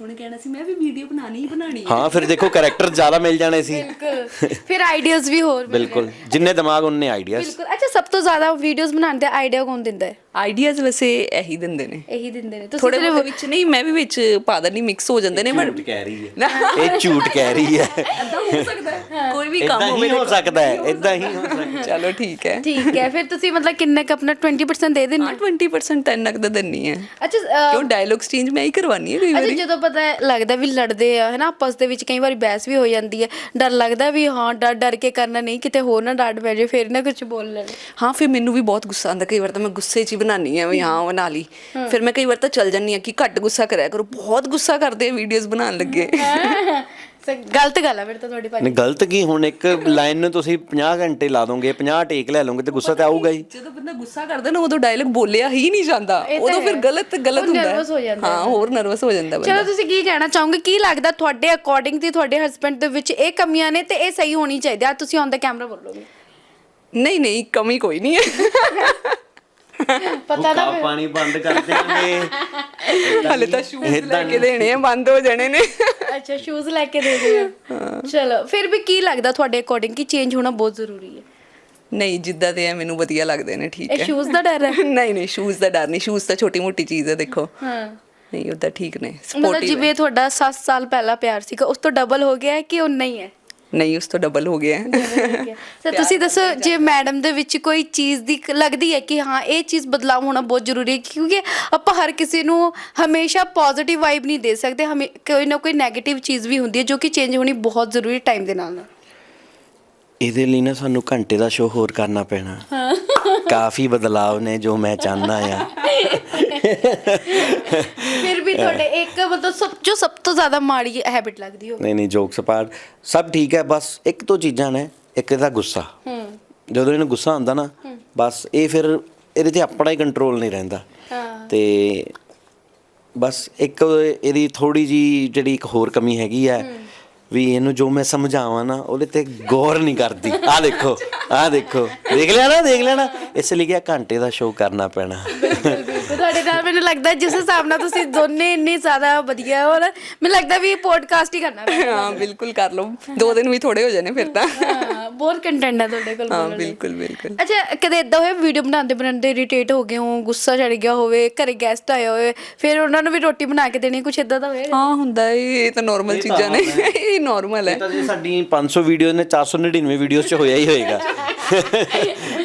ਉਹਨੇ ਕਹਿਣਾ ਸੀ ਮੈਂ ਵੀ ਵੀਡੀਓ ਬਣਾਣੀ ਹੀ ਬਣਾਣੀ ਹਾਂ ਫਿਰ ਦੇਖੋ ਕੈਰੈਕਟਰ ਜ਼ਿਆਦਾ ਮਿਲ ਜਾਣੇ ਸੀ। ਬਿਲਕੁਲ। ਫਿਰ ਆਈਡੀਆਜ਼ ਵੀ ਹੋਰ ਬਿਲਕੁਲ ਜਿੰਨੇ ਦਿਮਾਗ ਉਹਨੇ ਆਈਡੀਆਜ਼ ਬਿਲਕੁਲ। ਅੱਛਾ ਸਭ ਤੋਂ ਜ਼ਿਆਦਾ ਵੀਡੀਓਜ਼ ਬਣਾਉਣ ਦਾ ਆਈਡੀਆ ਕੌਣ ਦਿੰਦਾ ਹੈ? ਆਈਡੀਆਜ਼ ਵੈਸੇ ਇਹੀ ਦਿੰਦੇ ਨੇ। ਇਹੀ ਦਿੰਦੇ ਨੇ। ਤੁਸੀਂ ਥੋੜੇ ਸਿਰਫ ਬਹੁਤ ਵਿੱਚ ਨਹੀਂ ਮੈਂ ਵੀ ਵਿੱਚ ਪਾ ਦਿੰਦੀ ਮਿਕਸ ਹੋ ਜਾਂਦੇ ਨੇ ਬਟ ਝੂਠ ਕਹਿ ਰਹੀ ਹੈ। ਇਹ ਝੂਠ ਕਹਿ ਰਹੀ ਹੈ। ਇਦਾਂ ਹੋ ਸਕਦਾ ਹੈ। ਕੋਈ ਵੀ ਕੰਮ ਇਦਾਂ ਹੋਵੇ ਹੀ ਹੋ ਸਕਦਾ ਹੈ। ਇਦਾਂ ਹੀ ਹੋ ਸਕਦਾ ਹੈ ਚਲੋ ਠੀਕ ਹੈ। ਠੀਕ ਹੈ। ਫਿਰ ਤੁਸੀਂ ਮਤਲਬ ਕਿੰਨੇ ਕ ਆਪਣਾ 20% ਦੇ ਦਿੰਦੇ ਹਾਂ 20% ਤਾਂ ਤਾਂ ਦਿੰਨੀ ਹੈ। ਅੱਛਾ ਅਹ, ਕਿਉਂ ਡਾਇਲੌਗਸ ਚੇਂਜ ਮੈਂ ਹੀ ਕਰਵਾਨੀ ਹੈ ਕਈ ਅੱਛਾ ਵਾਰੀ। ਜਦੋਂ ਪਤਾ ਹੈ- ਲੱਗਦਾ ਵੀ ਲੜਦੇ ਆ ਹੈਨਾ ਆਪਸ ਦੇ ਵਿੱਚ ਕਈ ਵਾਰੀ ਬਹਿਸ ਵੀ ਹੋ ਜਾਂਦੀ ਹੈ। ਡਰ ਲੱਗਦਾ ਵੀ ਹਾਂ ਡਰ ਡਰ ਕੇ ਕਰਨਾ ਨਹੀਂ ਕਿਤੇ ਹੋਰ ਨਾ ਡਾਂਟ ਪੈ ਜਾਏ ਫਿਰ ਨਾ ਕੁਝ ਬੋਲ ਲੈਣ ਹਾਂ ਫਿਰ ਮੈਨੂੰ ਵੀ ਬਹੁਤ ਗੁੱਸਾ ਆਉਂਦਾ ਕਈ ਵਾਰ ਤਾਂ ਮੈਂ ਗੁੱਸੇ 'ਚ ਹੀ ਬਣਾਨੀ ਆ ਵੀ ਹਾਂ ਬਣਾ ਲਈ। ਫਿਰ ਮੈਂ ਕਈ ਵਾਰ ਤਾਂ ਚੱਲ ਜਾਂਦੀ ਆ ਕਿ ਘੱਟ ਗੁੱਸਾ ਕਰਿਆ ਕਰੋ ਬਹੁਤ ਗੁੱਸਾ ਕਰਦੇ ਆ ਵੀਡੀਓਜ਼ ਬਣਾਉਣ ਲੱਗੇ। ਗਲਤ ਗੱਲ ਹੈ ਫਿਰ ਤਾਂ ਤੁਹਾਡੀ ਭਾਈ ਨਹੀਂ ਗਲਤ ਕੀ ਹੁਣ ਇੱਕ ਲਾਈਨ ਨੂੰ ਤੁਸੀਂ 50 ਘੰਟੇ ਲਾ ਦੋਗੇ 50 ਟੇਕ ਲੈ ਲਓਗੇ ਤੇ ਗੁੱਸਾ ਤਾਂ ਆਊਗਾ ਹੀ। ਜਦੋਂ ਬੰਦਾ ਗੁੱਸਾ ਕਰਦਾ ਨਾ ਉਦੋਂ ਡਾਇਲੌਗ ਬੋਲਿਆ ਹੀ ਨਹੀਂ ਜਾਂਦਾ। ਉਦੋਂ ਫਿਰ ਹੈ। ਗਲਤ ਗਲਤ ਹੁੰਦਾ nervous ਹੋ ਜਾਂਦਾ ਹਾਂ ਹੋਰ ਨਰਵਸ ਹੋ ਜਾਂਦਾ ਬੰਦਾ। ਚਲੋ ਤੁਸੀਂ ਕੀ ਕਹਿਣਾ ਚਾਹੋਗੇ? ਕੀ ਲੱਗਦਾ ਤੁਹਾਡੇ ਅਕੋਰਡਿੰਗ ਤੇ ਤੁਹਾਡੇ ਹਸਬੰਡ ਦੇ ਵਿੱਚ ਇਹ ਕਮੀਆਂ ਨੇ ਤੇ ਇਹ ਸਹੀ ਹੋਣੀ ਚਾਹੀਦੀ ਆ? ਤੁਸੀਂ ਔਨ ਦਾ ਕੈਮਰਾ ਬੋਲੋਗੇ। ਨਹੀਂ ਨਹੀਂ ਕਮੀ ਕੋਈ ਨਹੀਂ ਹੈ। ਪਤਾ ਨਾ ਫਿਰ- ਪਾਣੀ ਬੰਦ ਕਰ ਦੇਣਗੇ ਹਲੇ ਤਾਂ ਸ਼ੂਜ਼ ਲੈ ਕੇ ਦੇਣੇ ਆ ਬੰਦ ਹੋ ਜਾਣੇ ਨੇ। ਅੱਛਾ ਸ਼ੂਜ਼ ਲੈ ਕੇ ਦੇ ਦਿਓ। ਚਲੋ ਫਿਰ ਵੀ ਕੀ ਲੱਗਦਾ ਤੁਹਾਡੇ ਅਕੋਰਡਿੰਗ ਕਿ ਚੇਂਜ ਹੋਣਾ ਬਹੁਤ ਜ਼ਰੂਰੀ ਹੈ? ਨਹੀਂ ਜਿੱਦਾਂ ਦੇ ਆ ਮੈਨੂੰ ਵਧੀਆ ਲੱਗਦੇ ਨੇ ਠੀਕ ਇਹ ਹੈ। ਸ਼ੂਜ਼ ਦਾ ਡਰ ਹੈ? ਨਹੀਂ ਨਹੀਂ ਸ਼ੂਜ਼ ਦਾ ਡਰ ਨਹੀਂ ਸ਼ੂਜ਼ ਤਾਂ ਛੋਟੀ ਮੋਟੀ ਚੀਜ਼ ਹੈ ਦੇਖੋ। ਹਾਂ। ਨਹੀਂ ਉਹਦਾ ਠੀਕ ਨੇ ਮਤਲਬ ਸਪੋਰਟਿਵ ਜਿਵੇਂ ਤੁਹਾਡਾ 7 ਸਾਲ ਪਹਿਲਾਂ ਪਿਆਰ ਸੀਗਾ ਉਸ ਤੋਂ ਡਬਲ ਹੋ ਗਿਆ ਹੈ ਕਿ ਉਹ ਨਹੀਂ ਹੈ? ਨਹੀਂ ਉਸ ਤੋਂ ਡਬਲ ਹੋ ਗਿਆ ਹੈ ਸਰ ਤੁਸੀਂ ਦੱਸੋ ਜੇ ਮੈਡਮ ਦੇ ਵਿੱਚ ਕੋਈ ਚੀਜ਼ ਦੀ ਲੱਗਦੀ ਹੈ ਕਿ ਹਾਂ ਇਹ ਚੀਜ਼ ਬਦਲਾਅ ਹੋਣਾ ਬਹੁਤ ਜ਼ਰੂਰੀ ਹੈ ਕਿਉਂਕਿ ਆਪਾਂ ਹਰ ਕਿਸੇ ਨੂੰ ਹਮੇਸ਼ਾ ਪੋਜ਼ਿਟਿਵ ਵਾਈਬ ਨਹੀਂ ਦੇ ਸਕਦੇ ਹਮੇ ਕੋਈ ਨਾ ਕੋਈ 네ਗੇਟਿਵ ਚੀਜ਼ ਵੀ ਹੁੰਦੀ ਹੈ ਜੋ ਕਿ ਚੇਂਜ ਹੋਣੀ ਬਹੁਤ ਜ਼ਰੂਰੀ ਟਾਈਮ ਦੇ ਨਾਲ ਨਾਲ। ਇਹਦੇ ਲਈ ਨਾ ਸਾਨੂੰ ਘੰਟੇ ਦਾ ਸ਼ੋਅ ਹੋਰ ਕਰਨਾ ਪੈਣਾ। ਕਾਫੀ ਬਦਲਾਵ ਨੇ ਜੋ ਮੈਂ ਚਾਹੁੰਦਾ ਆ। ਫਿਰ ਵੀ ਤੁਹਾਡੇ ਇੱਕ ਮਤਲਬ ਸਭ ਜੋ ਸਭ ਤੋਂ ਜ਼ਿਆਦਾ ਮਾੜੀ ਹੈਬਿਟ ਲੱਗਦੀ ਹੋ ਨਹੀਂ ਨਹੀਂ ਜੋਕਸ ਅਪਾਰਟ ਸਭ ਠੀਕ ਹੈ ਬਸ ਇੱਕ ਦੋ ਚੀਜ਼ਾਂ ਨੇ ਇੱਕ ਇਹਦਾ ਗੁੱਸਾ। ਹੂੰ। ਜਦੋਂ ਇਹਨੂੰ ਗੁੱਸਾ ਆਉਂਦਾ ਨਾ ਬਸ ਇਹ ਫਿਰ ਇਹਦੇ ਤੇ ਆਪਣਾ ਹੀ ਕੰਟਰੋਲ ਨਹੀਂ ਰਹਿੰਦਾ। ਹਾਂ। ਤੇ ਬਸ ਇੱਕ ਇਹਦੀ ਥੋੜੀ ਜੀ ਜਿਹੜੀ ਇੱਕ ਹੋਰ ਕਮੀ ਹੈਗੀ ਹੈ ਵੀ ਇਹਨੂੰ ਜੋ ਮੈਂ ਸਮਝਾਵਾਂ ਨਾ ਉਹਦੇ ਤੇ ਗੌਰ ਨਹੀਂ ਕਰਦੀ। ਆਹ ਦੇਖੋ ਆਹ ਦੇਖੋ। ਦੇਖ ਲਿਆ ਨਾ ਦੇਖ ਲਿਆ ਨਾ ਇਸ ਲਈ ਕਿ ਘੰਟੇ ਦਾ ਸ਼ੋਅ ਕਰਨਾ ਪੈਣਾ। ਤੇ ਤੁਹਾਡੇ ਨਾਲ ਮੈਨੂੰ ਲੱਗਦਾ ਜਿਸ ਹਿਸਾਬ ਨਾਲ ਤੁਸੀਂ ਦੋਨੇ ਇੰਨੇ ਜ਼ਿਆਦਾ ਵਧੀਆ ਹੋ ਨਾ ਮੈਨੂੰ ਲੱਗਦਾ ਵੀ ਪੋਡਕਾਸਟ ਹੀ ਕਰਨਾ ਪੈਣਾ। ਹਾਂ ਬਿਲਕੁਲ ਕਰ ਲਓ। ਦੋ ਦਿਨ ਵੀ ਥੋੜੇ ਹੋ ਜਾਣੇ ਫਿਰ ਤਾਂ। ਹਾਂ ਬਹੁਤ ਕੰਟੈਂਟ ਹੈ ਤੁਹਾਡੇ ਕੋਲ ਹਾਂ ਲਈ। ਬਿਲਕੁਲ ਬਿਲਕੁਲ। ਅੱਛਾ ਕਦੇ ਇਦਾਂ ਹੋਇਆ ਵੀਡੀਓ ਬਣਾਉਂਦੇ ਬਣਾਉਂਦੇ ਇਰੀਟੇਟ ਹੋ ਗਏ ਹੋ ਗੁੱਸਾ ਚੜ ਗਿਆ ਹੋਵੇ ਘਰੇ ਗੈਸਟ ਆਏ ਹੋਏ ਫਿਰ ਉਹਨਾਂ ਨੂੰ ਵੀ ਰੋਟੀ ਬਣਾ ਕੇ ਦੇਣੀ ਕੁਛ ਇਦਾਂ ਦਾ ਹੋਇਆ? ਹਾਂ ਹੁੰਦਾ ਹੈ, ਇਹ ਤਾਂ ਨਾਰਮਲ ਚੀਜ਼ਾਂ ਨੇ। ਇਹ ਨਾਰਮਲ ਹੈ। ਤਾਂ ਜੀ ਸਾਡੀ 500 ਵੀਡੀਓ ਨੇ 499 ਵੀਡੀਓਜ਼ 'ਚ ਹੋਇਆ ਹੀ ਹੋਏਗਾ।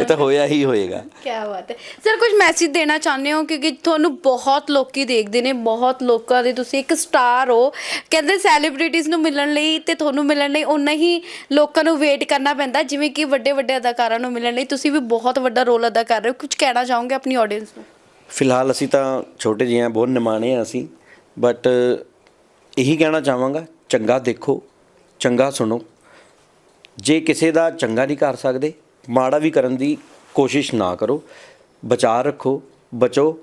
ਇਹ ਤਾਂ ਹੋਇਆ ਹੀ ਹੋਏਗਾ। ਕੀ ਬਾਤ ਹੈ। ਸਰ ਕੁਝ ਮੈਸੇਜ ਦੇਣਾ ਚਾਹੁੰਦੇ ਹੋ? ਕਿਉਂਕਿ ਤੁਹਾਨੂੰ ਬਹੁਤ ਲੋਕੀ ਦੇਖਦੇ ਨੇ ਬਹੁਤ ਲੋਕਾਂ ਦੇ ਤੁਸੀਂ ਇੱਕ ਸਟਾਰ ਹੋ। ਕਹਿੰਦੇ ਸੈਲੀਬ੍ਰਿਟੀਜ਼ ਨੂੰ ਮਿਲਣ ਲਈ ਤੇ ਤੁਹਾਨੂੰ ਮਿਲਣ ਲਈ ਉਨਾ ਹੀ ਲੋਕਾਂ ਨੂੰ ਵੇਟ ਕਰਨਾ ਪੈਂਦਾ। ਜਿਵੇਂ ਕਿ ਵੱਡੇ ਵੱਡੇ ਅਦਾਕਾਰਾਂ ਨੂੰ ਮਿਲਣ ਲਈ ਤੁਸੀਂ ਵੀ ਬਹੁਤ ਵੱਡਾ ਰੋਲ ਅਦਾ ਕਰ ਰਹੇ ਹੋ। ਕੁਝ ਕਹਿਣਾ ਚਾਹੋਗੇ ਆਪਣੀ ਆਡੀਅנס ਨੂੰ? ਫਿਲਹਾਲ ਅਸੀਂ ਤਾਂ ਛੋਟੇ ਜਿਹੇ ਹਾਂ ਬਹੁਤ ਨਿਮਾਣੇ ਆ ਅਸੀਂ। ਬਟ ਇਹੀ ਕਹਿਣਾ ਚਾਹਾਂਗਾ ਚੰਗਾ ਦੇਖੋ ਚੰਗਾ ਸੁਣੋ। ਜੇ ਕਿਸੇ ਦਾ ਚੰਗਾ ਨਹੀਂ ਕਰ ਸਕਦੇ ਮਾੜਾ ਵੀ ਕਰਨ ਦੀ ਕੋਸ਼ਿਸ਼ ਨਾ ਕਰੋ। ਬਚਾ ਰੱਖੋ ਬਚੋ।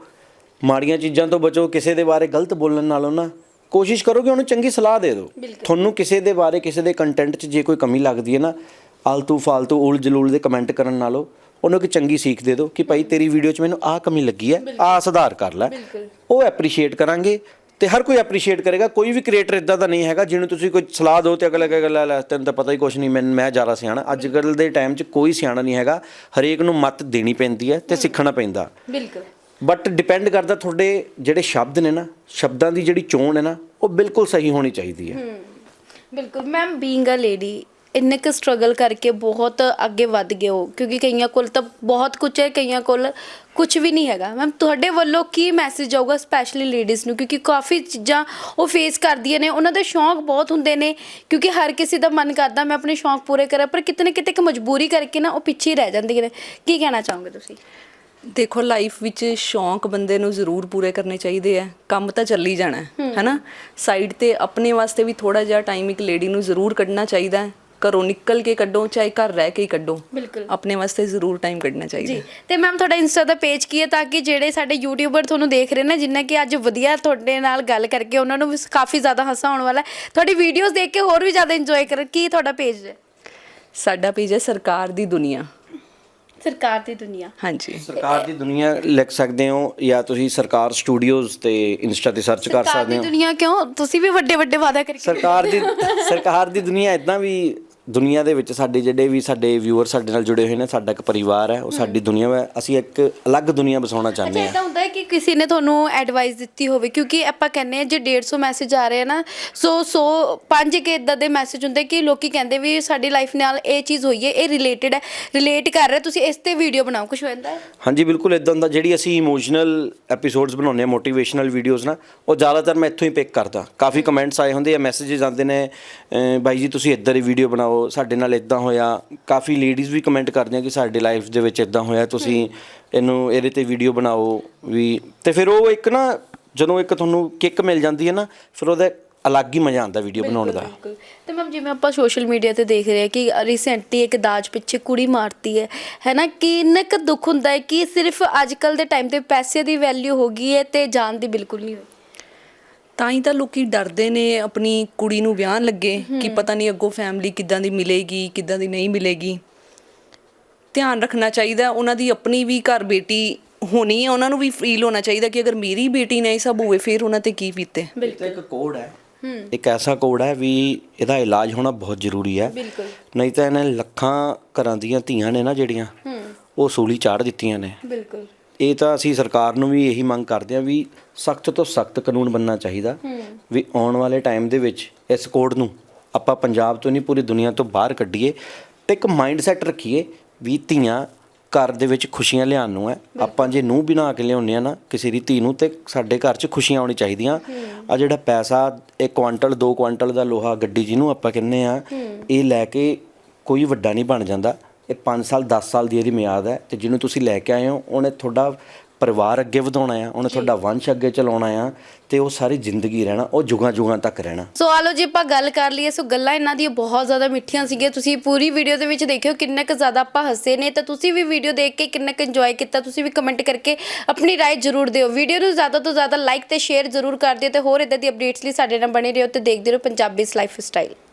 ਮਾੜੀਆਂ ਚੀਜ਼ਾਂ ਤੋਂ ਬਚੋ ਕਿਸੇ ਦੇ ਬਾਰੇ ਗਲਤ ਬੋਲਣ ਨਾਲੋਂ ਨਾ ਕੋਸ਼ਿਸ਼ ਕਰੋ ਕਿ ਉਹਨੂੰ ਚੰਗੀ ਸਲਾਹ ਦੇ ਦਿਓ। ਤੁਹਾਨੂੰ ਕਿਸੇ ਦੇ ਬਾਰੇ ਕਿਸੇ ਦੇ ਕੰਟੈਂਟ 'ਚ ਜੇ ਕੋਈ ਕਮੀ ਲੱਗਦੀ ਹੈ ਨਾ ਆਲਤੂ ਫਾਲਤੂ ਉਲ ਜਲੂਲ ਦੇ ਕਮੈਂਟ ਕਰਨ ਨਾਲੋਂ ਉਹਨੂੰ ਇੱਕ ਚੰਗੀ ਸੀਖ ਦੇ ਦਿਓ ਕਿ ਭਾਈ ਤੇਰੀ ਵੀਡੀਓ 'ਚ ਮੈਨੂੰ ਆਹ ਕਮੀ ਲੱਗੀ ਹੈ ਆਹ ਸੁਧਾਰ ਕਰ ਲੈ। ਉਹ ਐਪਰੀਸ਼ੀਏਟ ਕਰਾਂਗੇ। ਤੇ ਹਰ ਕੋਈ ਐਪਰੀਸ਼ੀਏਟ ਕਰੇਗਾ ਕੋਈ ਵੀ ਕ੍ਰੀਏਟਰ ਇਦਾਂ ਦਾ ਨਹੀਂ ਹੈਗਾ ਜਿਹਨੂੰ ਤੁਸੀਂ ਕੋਈ ਸਲਾਹ ਦਿਓ ਤੇ ਅਗਲਾ ਕਹੇਗਾ ਲੈ ਲੈ ਤੈਨੂੰ ਤਾਂ ਪਤਾ ਹੀ ਕੁਛ ਨਹੀਂ ਮੈਂ ਮੈਂ ਜ਼ਿਆਦਾ ਸਿਆਣਾ। ਅੱਜ ਕੱਲ੍ਹ ਦੇ ਟਾਈਮ 'ਚ ਕੋਈ ਸਿਆਣਾ ਨਹੀਂ ਹੈਗਾ ਹਰੇਕ ਨੂੰ ਮੱਤ ਦੇਣੀ ਪੈਂਦੀ ਹੈ ਤੇ ਸਿੱਖਣਾ ਪੈਂਦਾ। ਬਿਲਕੁਲ। ਬਟ ਡਿਪੈਂਡ ਕਰਦਾ ਤੁਹਾਡੇ ਜਿਹੜੇ ਸ਼ਬਦ ਨੇ ਨਾ ਸ਼ਬਦਾਂ ਦੀ ਜਿਹੜੀ ਚੋਣ ਹੈ ਨਾ ਉਹ ਬਿਲਕੁਲ ਸਹੀ ਹੋਣੀ ਚਾਹੀਦੀ ਹੈ। ਬਿਲਕੁਲ। ਮੈਮ ਬੀਇੰਗ ਅ ਲੇਡੀ ਇੰਨੇ ਕੁ ਸਟਰਗਲ ਕਰਕੇ ਬਹੁਤ ਅੱਗੇ ਵੱਧ ਗਏ ਹੋ ਕਿਉਂਕਿ ਕਈਆਂ ਕੋਲ ਤਾਂ ਬਹੁਤ ਕੁਝ ਹੈ ਕਈਆਂ ਕੋਲ ਕੁਝ ਵੀ ਨਹੀਂ ਹੈਗਾ। ਮੈਮ ਤੁਹਾਡੇ ਵੱਲੋਂ ਕੀ ਮੈਸੇਜ ਆਊਗਾ ਸਪੈਸ਼ਲੀ ਲੇਡੀਜ਼ ਨੂੰ? ਕਿਉਂਕਿ ਕਾਫੀ ਚੀਜ਼ਾਂ ਉਹ ਫੇਸ ਕਰਦੀਆਂ ਨੇ ਉਹਨਾਂ ਦੇ ਸ਼ੌਂਕ ਬਹੁਤ ਹੁੰਦੇ ਨੇ ਕਿਉਂਕਿ ਹਰ ਕਿਸੇ ਦਾ ਮਨ ਕਰਦਾ ਮੈਂ ਆਪਣੇ ਸ਼ੌਂਕ ਪੂਰੇ ਕਰਾਂ। ਪਰ ਕਿਤੇ ਨਾ ਕਿਤੇ ਇੱਕ ਮਜਬੂਰੀ ਕਰਕੇ ਨਾ ਉਹ ਪਿੱਛੇ ਰਹਿ ਜਾਂਦੀਆਂ ਨੇ। ਕੀ ਕਹਿਣਾ ਚਾਹੋਗੇ ਤੁਸੀਂ? ਦੇਖੋ ਲਾਈਫ ਵਿੱਚ ਸ਼ੌਂਕ ਬੰਦੇ ਨੂੰ ਜ਼ਰੂਰ ਪੂਰੇ ਕਰਨੇ ਚਾਹੀਦੇ ਆ। ਕੰਮ ਤਾਂ ਚੱਲੀ ਜਾਣਾ ਹੈ। ਹੈਨਾ? ਸਾਈਡ ਤੇ ਆਪਣੇ ਵਾਸਤੇ ਵੀ ਥੋੜਾ ਜਿਹਾ ਟਾਈਮ ਇੱਕ ਲੇਡੀ ਨੂੰ ਜ਼ਰੂਰ ਕੱਢਣਾ ਚਾਹੀਦਾ। ਹੈ ਘਰੋਂ ਨਿਕਲ ਕੇ ਕੱਢੋ ਚਾਹੇ ਘਰ ਰਹਿ ਕੇ ਹੀ ਕੱਢੋ। ਬਿਲਕੁਲ। ਆਪਣੇ ਵਾਸਤੇ ਜ਼ਰੂਰ ਟਾਈਮ ਕੱਢਣਾ ਚਾਹੀਦਾ। ਜੀ ਤੇ ਮੈਮ ਤੁਹਾਡਾ ਇੰਸਟਾ ਦਾ ਪੇਜ ਕੀ ਹੈ ਤਾਂ ਕਿ ਜਿਹੜੇ ਸਾਡੇ ਯੂਟਿਊਬਰ ਤੁਹਾਨੂੰ ਦੇਖ ਰਹੇ ਨੇ ਜਿੰਨਾ ਕਿ ਅੱਜ ਵਧੀਆ ਤੁਹਾਡੇ ਨਾਲ ਗੱਲ ਕਰਕੇ ਉਹਨਾਂ ਨੂੰ ਵੀ ਕਾਫੀ ਜ਼ਿਆਦਾ ਹਾਸਾ ਆਉਣ ਵਾਲਾ ਹੈ। ਤੁਹਾਡੀ ਵੀਡੀਓਜ਼ ਦੇਖ ਕੇ ਹੋਰ ਵੀ ਜ਼ਿਆਦਾ ਇੰਜੋਏ ਕਰਨ ਕੀ ਤੁਹਾਡਾ ਪੇਜ ਹੈ? ਸਾਡਾ ਪੇਜ ਹੈ ਸਰਕਾਰ ਦੀ ਦੁਨੀਆ। ਸਰਕਾਰ ਦੀ ਦੁਨੀਆ। ਹਾਂਜੀ। ਸਰਕਾਰ ਦੀ ਦੁਨੀਆ ਲਿਖ ਸਕਦੇ ਹੋ ਜਾਂ ਤੁਸੀਂ ਸਰਕਾਰ ਸਟੂਡੀਓਜ਼ ਤੇ ਇੰਸਟਾ ਤੇ ਸਰਚ ਕਰ ਸਰਕਾਰ ਸਕਦੇ ਦੀ ਹੋ? ਦੁਨੀਆ ਕਿਉਂ? ਤੁਸੀਂ ਵੀ ਵੱਡੇ ਵੱਡੇ ਵਾਅਦਾ ਕਰਕੇ ਸਰਕਾਰ ਦੀ ਸਰਕਾਰ ਦੀ ਦੁਨੀਆ ਇਦਾਂ ਵੀ ਦੁਨੀਆ ਦੇ ਵਿੱਚ ਸਾਡੇ ਜਿਹੜੇ ਵੀ ਸਾਡੇ ਵਿਊਅਰ ਸਾਡੇ ਨਾਲ ਜੁੜੇ ਹੋਏ ਨੇ ਸਾਡਾ ਇੱਕ ਪਰਿਵਾਰ ਹੈ ਉਹ ਸਾਡੀ ਦੁਨੀਆ ਹੈ ਅਸੀਂ ਇੱਕ ਅਲੱਗ ਦੁਨੀਆ ਬਸਾਉਣਾ ਚਾਹੁੰਦੇ ਹਾਂ। ਇਦਾਂ ਹੁੰਦਾ ਹੈ ਕਿ ਕਿਸੇ ਨੇ ਤੁਹਾਨੂੰ ਐਡਵਾਈਸ ਦਿੱਤੀ ਹੋਵੇ ਕਿਉਂਕਿ ਆਪਾਂ ਕਹਿੰਦੇ ਆ ਜੇ 150 ਮੈਸੇਜ ਆ ਰਹੇ ਆ ਨਾ ਸੋ ਸੋ ਪੰਜ ਕੇ ਇਦਾਂ ਦੇ ਮੈਸੇਜ ਹੁੰਦੇ ਕਿ ਲੋਕੀ ਕਹਿੰਦੇ ਵੀ ਸਾਡੀ ਲਾਈਫ ਨਾਲ ਇਹ ਚੀਜ਼ ਹੋਈ ਹੈ ਇਹ ਰਿਲੇਟਡ ਹੈ ਰਿਲੇਟ ਕਰ ਰਹੇ ਤੁਸੀਂ ਇਸ ਤੇ ਵੀਡੀਓ ਬਣਾਓ ਕੁਝ ਹੁੰਦਾ ਹੈ? ਹਾਂਜੀ ਬਿਲਕੁਲ ਇਦਾਂ ਦਾ ਜਿਹੜੀ ਅਸੀਂ ਇਮੋਸ਼ਨਲ ਐਪੀਸੋਡਸ ਬਣਾਉਂਦੇ ਆ ਮੋਟੀਵੇਸ਼ਨਲ ਵੀਡੀਓਜ਼ ਨਾ ਉਹ ਜ਼ਿਆਦਾਤਰ ਮੈਂ ਇੱਥੋਂ ਹੀ ਪਿਕ ਕਰਦਾ। ਕਾਫੀ ਕਮੈਂਟਸ ਆਏ ਹੁੰਦੇ ਆ ਮੈਸੇजेस ਆਉਂਦੇ ਨੇ ਬਾਈ ਜੀ ਤੁਸੀਂ ਇੱਦਾਂ ਦੀ ਵੀਡੀਓ ਬਣਾਓ ਸਾਡੇ ਨਾਲ ਇਦਾਂ ਹੋਇਆ। ਕਾਫੀ ਲੇਡੀਜ਼ ਵੀ ਕਮੈਂਟ ਕਰਦੀਆਂ ਕਿ ਸਾਡੇ ਲਾਈਫ ਦੇ ਵਿੱਚ ਇਦਾਂ ਹੋਇਆ, ਤੁਸੀਂ ਇਹਨੂੰ ਇਹਦੇ ਤੇ ਵੀਡੀਓ ਬਣਾਓ ਵੀ। ਤੇ ਫਿਰ ਉਹ ਇੱਕ ਨਾ, ਜਦੋਂ ਇੱਕ ਤੁਹਾਨੂੰ ਕਿੱਕ ਮਿਲ ਜਾਂਦੀ ਹੈ ਨਾ, ਫਿਰ ਉਹਦਾ ਅਲੱਗ ਹੀ ਮਜ਼ਾ ਆਉਂਦਾ ਵੀਡੀਓ ਬਣਾਉਣ ਦਾ। ਬਿਲਕੁਲ ਤੇ ਮੈਮ ਜਿਵੇਂ ਆਪਾਂ ਸੋਸ਼ਲ ਮੀਡੀਆ ਤੇ ਦੇਖ ਰਹੇ ਹਾਂ ਕਿ ਰੀਸੈਂਟਲੀ ਇੱਕ ਦਾਜ ਪਿੱਛੇ ਕੁੜੀ ਮਾਰਤੀ ਹੈ ਹੈਨਾ ਕਿ ਕੁ ਦੁੱਖ ਹੁੰਦਾ ਹੈ ਕਿ ਸਿਰਫ ਅੱਜ ਕੱਲ ਦੇ ਟਾਈਮ ਤੇ ਪੈਸੇ ਦੀ ਵੈਲਿਊ ਹੋ ਗਈ ਹੈ ਤੇ ਜਾਨ ਦੀ ਬਿਲਕੁਲ ਨਹੀਂ ਹੋਈ। ਤਾਂ ਹੀ ਤਾਂ ਲੋਕੀ ਡਰਦੇ ਨੇ ਆਪਣੀ ਕੁੜੀ ਨੂੰ ਵਿਆਹਣ ਲੱਗੇ ਕਿ ਪਤਾ ਨਹੀਂ ਅੱਗੋਂ ਫੈਮਿਲੀ ਕਿੱਦਾਂ ਦੀ ਮਿਲੇਗੀ ਕਿੱਦਾਂ ਦੀ ਨਹੀਂ ਮਿਲੇਗੀ। ਧਿਆਨ ਰੱਖਣਾ ਚਾਹੀਦਾ ਉਹਨਾਂ ਦੀ ਆਪਣੀ ਵੀ ਘਰ ਬੇਟੀ ਹੋਣੀ ਹੈ ਉਹਨਾਂ ਨੂੰ ਵੀ ਫੀਲ ਹੋਣਾ ਚਾਹੀਦਾ ਕਿ ਅਗਰ ਮੇਰੀ ਬੇਟੀ ਨੇ ਇਹ ਸਭ ਹੋਵੇ ਫਿਰ ਉਹਨਾਂ ਤੇ ਕੀ ਬੀਤੇ? ਇਹ ਤਾਂ ਇੱਕ ਕੋਡ ਹੈ। ਇੱਕ ਐਸਾ ਕੋਡ ਹੈ ਵੀ ਇਹਦਾ ਇਲਾਜ ਹੋਣਾ ਬਹੁਤ ਜ਼ਰੂਰੀ ਹੈ। ਬਿਲਕੁਲ। ਨਹੀਂ ਤਾਂ ਇਹਨੇ ਲੱਖਾਂ ਘਰਾਂ ਦੀਆਂ ਧੀਆਂ ਨੇ ਨਾ ਜਿਹੜੀਆਂ ਉਹ ਸੂਲੀ ਚਾੜ ਦਿੱਤੀਆਂ ਨੇ। ਬਿਲਕੁਲ। ਇਹ ਤਾਂ ਅਸੀਂ ਸਰਕਾਰ ਨੂੰ ਵੀ ਇਹੀ ਮੰਗ ਕਰਦੇ ਹਾਂ ਵੀ ਸਖਤ ਤੋਂ ਸਖਤ ਕਾਨੂੰਨ ਬਣਨਾ ਚਾਹੀਦਾ। ਵੀ ਆਉਣ ਵਾਲੇ ਟਾਈਮ ਦੇ ਵਿੱਚ ਇਸ ਕੋਡ ਨੂੰ ਆਪਾਂ ਪੰਜਾਬ ਤੋਂ ਨਹੀਂ ਪੂਰੀ ਦੁਨੀਆ ਤੋਂ ਬਾਹਰ ਕੱਢੀਏ ਤੇ ਇੱਕ ਮਾਈਂਡ ਸੈਟ ਰੱਖੀਏ ਵੀ ਧੀਆਂ ਘਰ ਦੇ ਵਿੱਚ ਖੁਸ਼ੀਆਂ ਲਿਆਉਣ ਨੂੰ ਹੈ। ਆਪਾਂ ਜੇ ਨੂੰ ਬਣਾ ਕੇ ਲਿਆਉਂਦੇ ਆ ਨਾ ਕਿਸੇ ਦੀ ਧੀ ਨੂੰ ਤੇ ਸਾਡੇ ਘਰ 'ਚ ਖੁਸ਼ੀਆਂ ਆਉਣੀ ਚਾਹੀਦੀਆਂ। ਆ ਜਿਹੜਾ ਪੈਸਾ ਇੱਕ ਕੁਆਂਟਲ 2 ਕੁਆਂਟਲ ਦਾ ਲੋਹਾ ਗੱਡੀ ਜਿਹਨੂੰ ਆਪਾਂ ਕਹਿੰਦੇ ਆ ਇਹ ਲੈ ਕੇ ਕੋਈ ਵੱਡਾ ਨਹੀਂ ਬਣ ਜਾਂਦਾ। ਇਹ 5 ਸਾਲ 10 ਸਾਲ ਦੀ ਇਹਦੀ ਮਿਆਦ ਹੈ ਤੇ ਜਿਹਨੂੰ ਤੁਸੀਂ ਲੈ ਕੇ ਆਏ ਹੋ ਉਹਨੇ ਤੁਹਾਡਾ ਪਰਿਵਾਰ ਅੱਗੇ ਵਧਾਉਣਾ ਆ ਉਹਨੇ ਤੁਹਾਡਾ ਵੰਸ਼ ਅੱਗੇ ਚਲਾਉਣਾ ਆ ਤੇ ਉਹ ਸਾਰੀ ਜ਼ਿੰਦਗੀ ਰਹਿਣਾ ਉਹ ਜੁਗਾਂ ਜੁਗਾਂ ਤੱਕ ਰਹਿਣਾ ਸੋ ਆਲੋ ਜੀ ਆਪਾਂ ਗੱਲ ਕਰ ਲਈਏ ਸੋ ਗੱਲਾਂ ਇਹਨਾਂ ਦੀਆਂ ਬਹੁਤ ਜ਼ਿਆਦਾ ਮਿੱਠੀਆਂ ਸੀਗੀਆਂ ਤੁਸੀਂ ਪੂਰੀ ਵੀਡੀਓ ਦੇ ਵਿੱਚ ਦੇਖਿਓ ਕਿੰਨਾ ਕੁ ਜ਼ਿਆਦਾ ਆਪਾਂ ਹੱਸੇ ਨੇ ਤਾਂ ਤੁਸੀਂ ਵੀ ਵੀਡੀਓ ਦੇਖ ਕੇ ਕਿੰਨਾ ਕੁ ਇੰਜੋਏ ਕੀਤਾ ਤੁਸੀਂ ਵੀ ਕਮੈਂਟ ਕਰਕੇ ਆਪਣੀ رائے ਜ਼ਰੂਰ ਦਿਓ ਵੀਡੀਓ ਨੂੰ ਜ਼ਿਆਦਾ ਤੋਂ ਜ਼ਿਆਦਾ ਲਾਈਕ ਤੇ ਸ਼ੇਅਰ ਜ਼ਰੂਰ ਕਰ ਦਿਓ ਤੇ ਹੋਰ ਇਦਾਂ ਦੀ ਅਪਡੇਟਸ ਲਈ ਸਾਡੇ ਨਾਲ ਬਣੇ ਰਹੋ ਤੇ ਦੇਖਦੇ ਰਹੋ ਪੰਜਾਬੀ ਲਾਈਫ ਸਟਾਈਲ